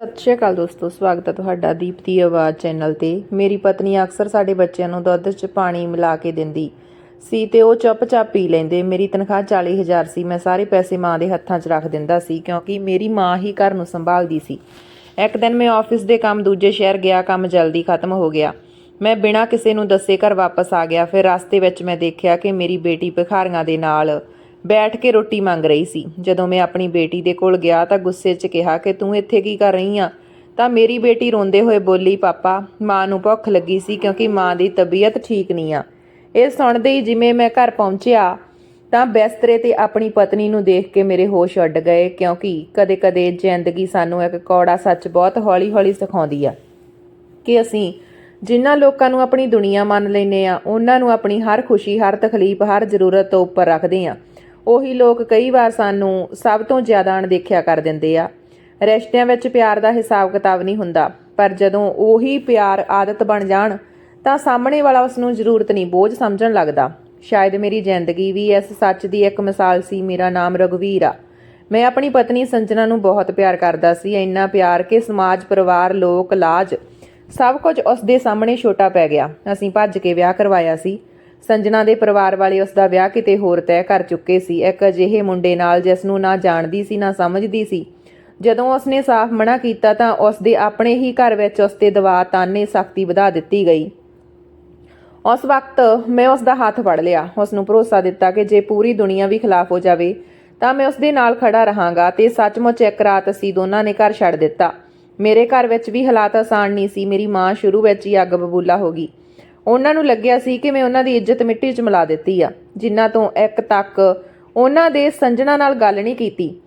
ਸਤਿ ਸ਼੍ਰੀ ਅਕਾਲ ਦੋਸਤੋ, ਸਵਾਗਤ ਹੈ ਤੁਹਾਡਾ ਦੀਪਤੀ ਆਵਾਜ਼ ਚੈਨਲ ਤੇ। ਮੇਰੀ ਪਤਨੀ ਅਕਸਰ ਸਾਡੇ ਬੱਚਿਆਂ ਨੂੰ ਦੁੱਧ 'ਚ ਪਾਣੀ ਮਿਲਾ ਕੇ ਦਿੰਦੀ। ਸੀ ਤੇ ਉਹ ਚੁੱਪ-ਚਾਪ ਪੀ ਲੈਂਦੇ। ਮੇਰੀ ਤਨਖਾਹ 40000 ਸੀ। ਮੈਂ ਸਾਰੇ ਪੈਸੇ ਮਾਂ ਦੇ ਹੱਥਾਂ 'ਚ ਰੱਖ ਦਿੰਦਾ ਸੀ ਕਿਉਂਕਿ ਮੇਰੀ ਮਾਂ ਹੀ ਘਰ ਨੂੰ ਸੰਭਾਲਦੀ ਸੀ। ਇੱਕ ਦਿਨ ਮੈਂ ਆਫਿਸ ਦੇ ਕੰਮ ਦੂਜੇ ਸ਼ਹਿਰ ਗਿਆ। ਕੰਮ ਜਲਦੀ ਖਤਮ ਹੋ ਗਿਆ। ਮੈਂ ਬਿਨਾਂ ਕਿਸੇ ਨੂੰ ਦੱਸੇ ਘਰ ਵਾਪਸ ਆ ਗਿਆ। ਫਿਰ ਰਸਤੇ ਵਿੱਚ ਮੈਂ ਦੇਖਿਆ ਕਿ ਮੇਰੀ ਬੇਟੀ ਭਿਖਾਰੀਆਂ ਦੇ ਨਾਲ ਬੈਠ ਕੇ ਰੋਟੀ ਮੰਗ ਰਹੀ ਸੀ। ਜਦੋਂ ਮੈਂ ਆਪਣੀ ਬੇਟੀ ਦੇ ਕੋਲ ਗਿਆ ਤਾਂ ਗੁੱਸੇ 'ਚ ਕਿਹਾ ਕਿ ਤੂੰ ਇੱਥੇ ਕੀ ਕਰ ਰਹੀ ਆ? ਤਾਂ ਮੇਰੀ ਬੇਟੀ ਰੋਂਦੇ ਹੋਏ ਬੋਲੀ, ਪਾਪਾ, ਮਾਂ ਨੂੰ ਭੁੱਖ ਲੱਗੀ ਸੀ ਕਿਉਂਕਿ ਮਾਂ ਦੀ ਤਬੀਅਤ ਠੀਕ ਨਹੀਂ ਆ। ਇਹ ਸੁਣਦੇ ਹੀ ਜਿਵੇਂ ਮੈਂ ਘਰ ਪਹੁੰਚਿਆ ਤਾਂ ਬਿਸਤਰੇ ਤੇ ਆਪਣੀ ਪਤਨੀ ਨੂੰ ਦੇਖ ਕੇ ਮੇਰੇ ਹੋਸ਼ ਉੱਡ ਗਏ ਕਿਉਂਕਿ ਕਦੇ-ਕਦੇ ਜ਼ਿੰਦਗੀ ਸਾਨੂੰ ਇੱਕ ਕੌੜਾ ਸੱਚ ਬਹੁਤ ਹੌਲੀ-ਹੌਲੀ ਸਿਖਾਉਂਦੀ ਆ ਕਿ ਅਸੀਂ ਜਿਨ੍ਹਾਂ ਲੋਕਾਂ ਨੂੰ ਆਪਣੀ ਦੁਨੀਆ ਮੰਨ ਲੈਨੇ ਆ, ਉਹਨਾਂ ਨੂੰ ਆਪਣੀ ਹਰ ਖੁਸ਼ੀ, ਹਰ ਤਕਲੀਫ, ਹਰ ਜ਼ਰੂਰਤ ਤੋਂ ਉੱਪਰ ਰੱਖਦੇ ਆ। ਉਹੀ ਲੋਕ ਕਈ ਵਾਰ ਸਾਨੂੰ ਸਭ ਤੋਂ ਜ਼ਿਆਦਾ ਅਣਦੇਖਿਆ ਕਰ ਦਿੰਦੇ ਆ। ਰਿਸ਼ਤਿਆਂ ਵਿੱਚ ਪਿਆਰ ਦਾ ਹਿਸਾਬ ਕਿਤਾਬ ਨਹੀਂ ਹੁੰਦਾ, ਪਰ ਜਦੋਂ ਉਹੀ ਪਿਆਰ ਆਦਤ ਬਣ ਜਾਣ, ਤਾਂ ਸਾਹਮਣੇ ਵਾਲਾ ਉਸ ਨੂੰ ਜ਼ਰੂਰਤ ਨਹੀਂ, ਬੋਝ ਸਮਝਣ ਲੱਗਦਾ। ਸ਼ਾਇਦ ਮੇਰੀ ਜ਼ਿੰਦਗੀ ਵੀ ਇਸ ਸੱਚ ਦੀ ਇੱਕ ਮਿਸਾਲ ਸੀ, ਮੇਰਾ ਨਾਮ ਰਘਵੀਰ ਆ। ਮੈਂ ਆਪਣੀ ਪਤਨੀ ਸੰਜਨਾ ਨੂੰ ਬਹੁਤ ਪਿਆਰ ਕਰਦਾ ਸੀ, ਇੰਨਾ ਪਿਆਰ ਕਿ ਸਮਾਜ, ਪਰਿਵਾਰ, ਲੋਕ, ਲਾਜ ਸਭ ਕੁਝ ਉਸ ਦੇ ਸਾਹਮਣੇ ਛੋਟਾ ਪੈ ਗਿਆ। ਅਸੀਂ ਭੱਜ ਕੇ ਵਿਆਹ ਕਰਵਾਇਆ ਸੀ। ਸੰਜਨਾ ਦੇ ਪਰਿਵਾਰ ਵਾਲੇ ਉਸ ਦਾ ਵਿਆਹ ਕਿਤੇ ਹੋਰ ਤੈਅ ਕਰ ਚੁੱਕੇ ਸੀ। ਇੱਕ ਅਜਿਹੇ ਮੁੰਡੇ ਨਾਲ ਜਿਸ ਨੂੰ ਨਾ ਜਾਣਦੀ ਸੀ, ਨਾ ਸਮਝਦੀ ਸੀ। ਜਦੋਂ ਉਸਨੇ ਸਾਫ਼ ਮਨਾ ਕੀਤਾ ਤਾਂ ਉਸ ਦੇ ਆਪਣੇ ਹੀ ਘਰ ਵਿੱਚ ਉਸ ਤੇ ਦਵਾ ਤਾਨੇ ਸਖਤੀ ਵਧਾ ਦਿੱਤੀ ਗਈ। ਉਸ ਵਕਤ ਮੈਂ ਉਸ ਦਾ ਹੱਥ ਫੜ ਲਿਆ। ਉਸ ਨੂੰ ਭਰੋਸਾ ਦਿੱਤਾ ਕਿ ਜੇ ਪੂਰੀ ਦੁਨੀਆ ਵੀ ਖਿਲਾਫ ਹੋ ਜਾਵੇ, ਤਾਂ ਮੈਂ ਉਸ ਦੇ ਨਾਲ ਖੜਾ ਰਹਾਂਗਾ ਤੇ ਸੱਚਮੁੱਚ ਇੱਕ ਰਾਤ ਅਸੀਂ ਦੋਨਾਂ ਨੇ ਘਰ ਛੱਡ ਦਿੱਤਾ। ਮੇਰੇ ਘਰ ਵਿੱਚ ਵੀ ਹਾਲਾਤ ਆਸਾਨ ਨਹੀਂ ਸੀ। ਮੇਰੀ ਮਾਂ ਸ਼ੁਰੂ ਵਿੱਚ ਹੀ ਅੱਗ ਬਬੂਲਾ ਹੋ ਗਈ। ਉਹਨਾਂ ਨੂੰ ਲੱਗਿਆ ਸੀ ਕਿ ਮੈਂ ਉਹਨਾਂ ਦੀ ਇੱਜ਼ਤ ਮਿੱਟੀ 'ਚ ਮਿਲਾ ਦਿੱਤੀ ਆ, ਜਿਨ੍ਹਾਂ ਤੋਂ ਇੱਕ ਤੱਕ ਉਹਨਾਂ ਦੇ ਸੰਜਣਾ ਨਾਲ ਗੱਲ ਨਹੀਂ ਕੀਤੀ।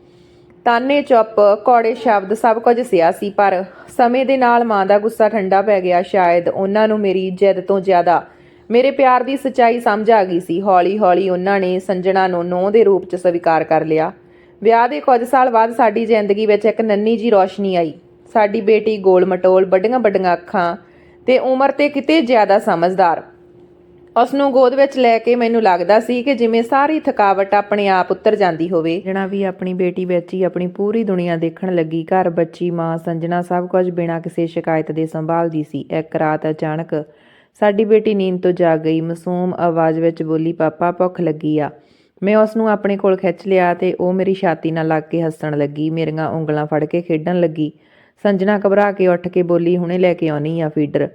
ਤਾਨੇ ਚੁੱਪ, ਕੌੜੇ ਸ਼ਬਦ ਸਭ ਕੁਝ ਸਿਆ ਸੀ, ਪਰ ਸਮੇਂ ਦੇ ਨਾਲ ਮਾਂ ਦਾ ਗੁੱਸਾ ਠੰਡਾ ਪੈ ਗਿਆ। ਸ਼ਾਇਦ ਉਹਨਾਂ ਨੂੰ ਮੇਰੀ ਜਿੱਦ ਤੋਂ ਜ਼ਿਆਦਾ ਮੇਰੇ ਪਿਆਰ ਦੀ ਸੱਚਾਈ ਸਮਝ ਆ ਗਈ ਸੀ। ਹੌਲੀ-ਹੌਲੀ ਉਹਨਾਂ ਨੇ ਸੰਜਣਾ ਨੂੰ ਨੌਂ ਦੇ ਰੂਪ 'ਚ ਸਵੀਕਾਰ ਕਰ ਲਿਆ। ਵਿਆਹ ਦੇ ਕੁਝ ਸਾਲ ਬਾਅਦ ਸਾਡੀ ਜ਼ਿੰਦਗੀ ਵਿੱਚ ਇੱਕ ਨੰਨੀ ਜੀ ਰੋਸ਼ਨੀ ਆਈ। ਸਾਡੀ ਬੇਟੀ ਗੋਲ ਮਟੋਲ ਵੱਡੀਆਂ-ਵੱਡੀਆਂ ਅੱਖਾਂ ਤੇ ਉਮਰ ਤੇ ਕਿਤੇ ਜ਼ਿਆਦਾ ਸਮਝਦਾਰ। ਉਸ ਨੂੰ ਗੋਦ ਵਿੱਚ ਲੈ ਕੇ ਮੈਨੂੰ ਲੱਗਦਾ ਸੀ ਕਿ ਜਿਵੇਂ ਸਾਰੀ ਥਕਾਵਟ ਆਪਣੇ ਆਪ ਉੱਤਰ ਜਾਂਦੀ ਹੋਵੇ। ਜਣਾ ਵੀ ਆਪਣੀ ਬੇਟੀ ਵਿੱਚ ਹੀ ਆਪਣੀ ਪੂਰੀ ਦੁਨੀਆ ਦੇਖਣ ਲੱਗੀ, ਘਰ, ਬੱਚੀ, ਮਾਂ ਸੰਜਣਾ ਸਭ ਕੁਝ ਬਿਨਾਂ ਕਿਸੇ ਸ਼ਿਕਾਇਤ ਦੇ ਸੰਭਾਲਦੀ ਸੀ। ਇੱਕ ਰਾਤ ਅਚਾਨਕ ਸਾਡੀ ਬੇਟੀ ਨੀਂਦ ਤੋਂ ਜਾਗ ਗਈ। ਮਾਸੂਮ ਆਵਾਜ਼ ਵਿੱਚ ਬੋਲੀ, ਪਾਪਾ, ਭੁੱਖ ਲੱਗੀ ਆ। ਮੈਂ ਉਸ ਨੂੰ ਆਪਣੇ ਕੋਲ ਖਿੱਚ ਲਿਆ ਤੇ ਉਹ ਮੇਰੀ ਛਾਤੀ ਨਾਲ ਲੱਗ ਕੇ ਹੱਸਣ ਲੱਗੀ। ਮੇਰੀਆਂ ਉਂਗਲਾਂ ਫੜ ਕੇ ਖੇਡਣ ਲੱਗੀ। ਸੰਜਨਾ ਘਬਰਾ ਕੇ ਉੱਠ ਕੇ ਬੋਲੀ, ਹੁਣੇ ਲੈ ਕੇ ਆਉਣੀ ਆ ਫੀਡਰ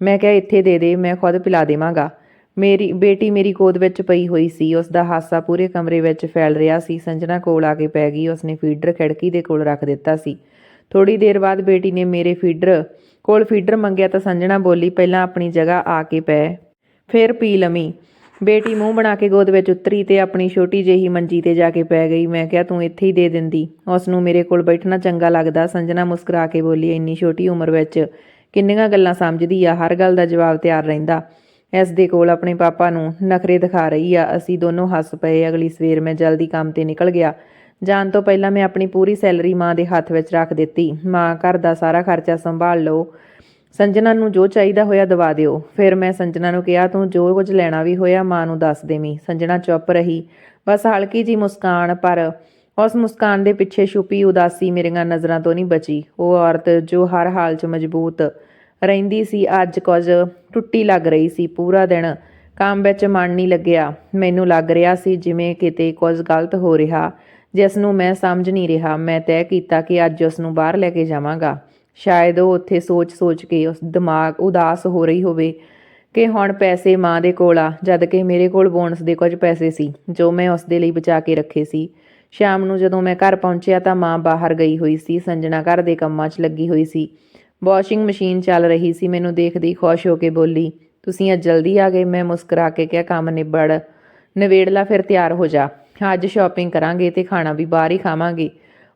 ਮੈਂ ਕਿਹਾ, ਇੱਥੇ ਦੇ ਦੇ, ਮੈਂ ਖੁਦ ਪਿਲਾ ਦੇਵਾਂਗਾ। ਮੇਰੀ, ਬੇਟੀ ਮੇਰੀ ਗੋਦ ਵਿੱਚ ਪਈ ਹੋਈ ਸੀ। ਉਸ ਦਾ ਹਾਸਾ ਪੂਰੇ ਕਮਰੇ ਵਿੱਚ ਫੈਲ ਰਿਹਾ ਸੀ। ਸੰਜਨਾ ਕੋਲ ਆ ਕੇ ਪੈ ਗਈ। ਉਸਨੇ ਫੀਡਰ ਖਿੜਕੀ ਦੇ ਕੋਲ ਰੱਖ ਦਿੱਤਾ ਸੀ। ਥੋੜੀ ਦੇਰ ਬਾਅਦ ਬੇਟੀ ਨੇ ਮੇਰੇ ਫੀਡਰ ਕੋਲ ਫੀਡਰ ਮੰਗਿਆ ਤਾਂ ਸੰਜਣਾ ਬੋਲੀ, ਪਹਿਲਾਂ ਆਪਣੀ ਜਗ੍ਹਾ ਆ ਕੇ ਪੈ, ਫਿਰ ਪੀ ਲਵੀਂ। ਬੇਟੀ ਮੂੰਹ ਬਣਾ ਕੇ ਗੋਦ ਵਿੱਚ ਉਤਰੀ ਤੇ ਆਪਣੀ ਛੋਟੀ ਜਿਹੀ ਮੰਜੀ ਤੇ ਜਾ ਕੇ ਪੈ ਗਈ। ਮੈਂ ਕਿਹਾ, ਤੂੰ ਇੱਥੇ ਹੀ ਦੇ ਦਿੰਦੀ। ਉਸ ਨੂੰ ਮੇਰੇ ਕੋਲ ਬੈਠਣਾ ਚੰਗਾ ਲੱਗਦਾ। ਸੰਜਨਾ ਮੁਸਕਰਾ ਕੇ ਬੋਲੀ, ਇੰਨੀ ਛੋਟੀ ਉਮਰ ਵਿੱਚ ਕਿੰਨੀਆਂ ਗੱਲਾਂ ਸਮਝਦੀ ਆ, ਹਰ ਗੱਲ ਦਾ ਜਵਾਬ ਤਿਆਰ ਰਹਿੰਦਾ। ਇਸ ਦੇ ਕੋਲ ਆਪਣੇ ਪਾਪਾ ਨੂੰ ਨਖਰੇ ਦਿਖਾ ਰਹੀ ਆ। ਅਸੀਂ ਦੋਨੋਂ ਹੱਸ ਪਏ। ਅਗਲੀ ਸਵੇਰ ਮੈਂ ਜਲਦੀ ਕੰਮ ਤੇ ਨਿਕਲ ਗਿਆ। ਜਾਣ ਤੋਂ ਪਹਿਲਾਂ ਮੈਂ ਆਪਣੀ ਪੂਰੀ ਸੈਲਰੀ ਮਾਂ ਦੇ ਹੱਥ ਵਿੱਚ ਰੱਖ ਦਿੱਤੀ। ਮਾਂ, ਘਰ ਦਾ ਸਾਰਾ ਖਰਚਾ ਸੰਭਾਲ ਲਓ। ਸੰਜਨਾ ਨੂੰ ਜੋ ਚਾਹੀਦਾ ਹੋਇਆ ਦਵਾ ਦਿਓ। ਫਿਰ ਮੈਂ ਸੰਜਨਾ ਨੂੰ ਕਿਹਾ, ਤੂੰ ਜੋ ਕੁਝ ਲੈਣਾ ਵੀ ਹੋਇਆ, ਮਾਂ ਨੂੰ ਦੱਸ ਦੇਵੀਂ। ਸੰਜਨਾ ਚੁੱਪ ਰਹੀ। ਬਸ ਹਲਕੀ ਜੀ ਮੁਸਕਾਨ, ਪਰ ਉਸ ਮੁਸਕਾਨ ਦੇ ਪਿੱਛੇ ਛੁਪੀ ਉਦਾਸੀ ਮੇਰੀਆਂ ਨਜ਼ਰਾਂ ਤੋਂ ਨਹੀਂ ਬਚੀ। ਉਹ ਔਰਤ ਜੋ ਹਰ ਹਾਲ 'ਚ ਮਜ਼ਬੂਤ ਰਹਿੰਦੀ ਸੀ, ਅੱਜ ਕੁਝ ਟੁੱਟੀ ਲੱਗ ਰਹੀ ਸੀ। ਪੂਰਾ ਦਿਨ ਕੰਮ ਵਿੱਚ ਮਨ ਨਹੀਂ ਲੱਗਿਆ। ਮੈਨੂੰ ਲੱਗ ਰਿਹਾ ਸੀ ਜਿਵੇਂ ਕਿਤੇ ਕੁਝ ਗਲਤ ਹੋ ਰਿਹਾ, ਜਿਸ ਨੂੰ ਮੈਂ ਸਮਝ ਨਹੀਂ ਰਿਹਾ। ਮੈਂ ਤੈਅ ਕੀਤਾ ਕਿ ਅੱਜ ਉਸ ਨੂੰ ਬਾਹਰ ਲੈ ਕੇ ਜਾਵਾਂਗਾ। ਸ਼ਾਇਦ ਉਹ ਉੱਥੇ ਸੋਚ-ਸੋਚ ਕੇ ਉਸ ਦਿਮਾਗ ਉਦਾਸ ਹੋ ਰਹੀ ਹੋਵੇ ਕਿ ਹੁਣ ਪੈਸੇ ਮਾਂ ਦੇ ਕੋਲ ਆ, ਜਦ ਕਿ ਮੇਰੇ ਕੋਲ ਬੋਨਸ ਦੇ ਕੁਝ ਪੈਸੇ ਸੀ, ਜੋ ਮੈਂ ਉਸ ਦੇ ਲਈ ਬਚਾ ਕੇ ਰੱਖੇ ਸੀ। ਸ਼ਾਮ ਨੂੰ ਜਦੋਂ ਮੈਂ ਘਰ ਪਹੁੰਚਿਆ ਤਾਂ ਮਾਂ ਬਾਹਰ ਗਈ ਹੋਈ ਸੀ ਸੰਜਣਾ ਘਰ ਦੇ ਕੰਮਾਂ 'ਚ ਲੱਗੀ ਹੋਈ ਸੀ। ਵਾਸ਼ਿੰਗ ਮਸ਼ੀਨ ਚੱਲ ਰਹੀ ਸੀ, ਮੈਨੂੰ ਦੇਖਦੀ ਖੁਸ਼ ਹੋ ਕੇ ਬੋਲੀ, ਤੁਸੀਂ ਅੱਜ ਜਲਦੀ ਆ ਗਏ, ਮੈਂ ਮੁਸਕਰਾ ਕੇ ਕਿਹਾ, ਕੰਮ ਨਿਬੜ ਨਵੇੜਲਾ ਫਿਰ ਤਿਆਰ ਹੋ ਜਾ। ਅੱਜ ਸ਼ਾਪਿੰਗ ਕਰਾਂਗੇ ਤੇ ਖਾਣਾ ਵੀ ਬਾਹਰ ਹੀ ਖਾਵਾਂਗੇ।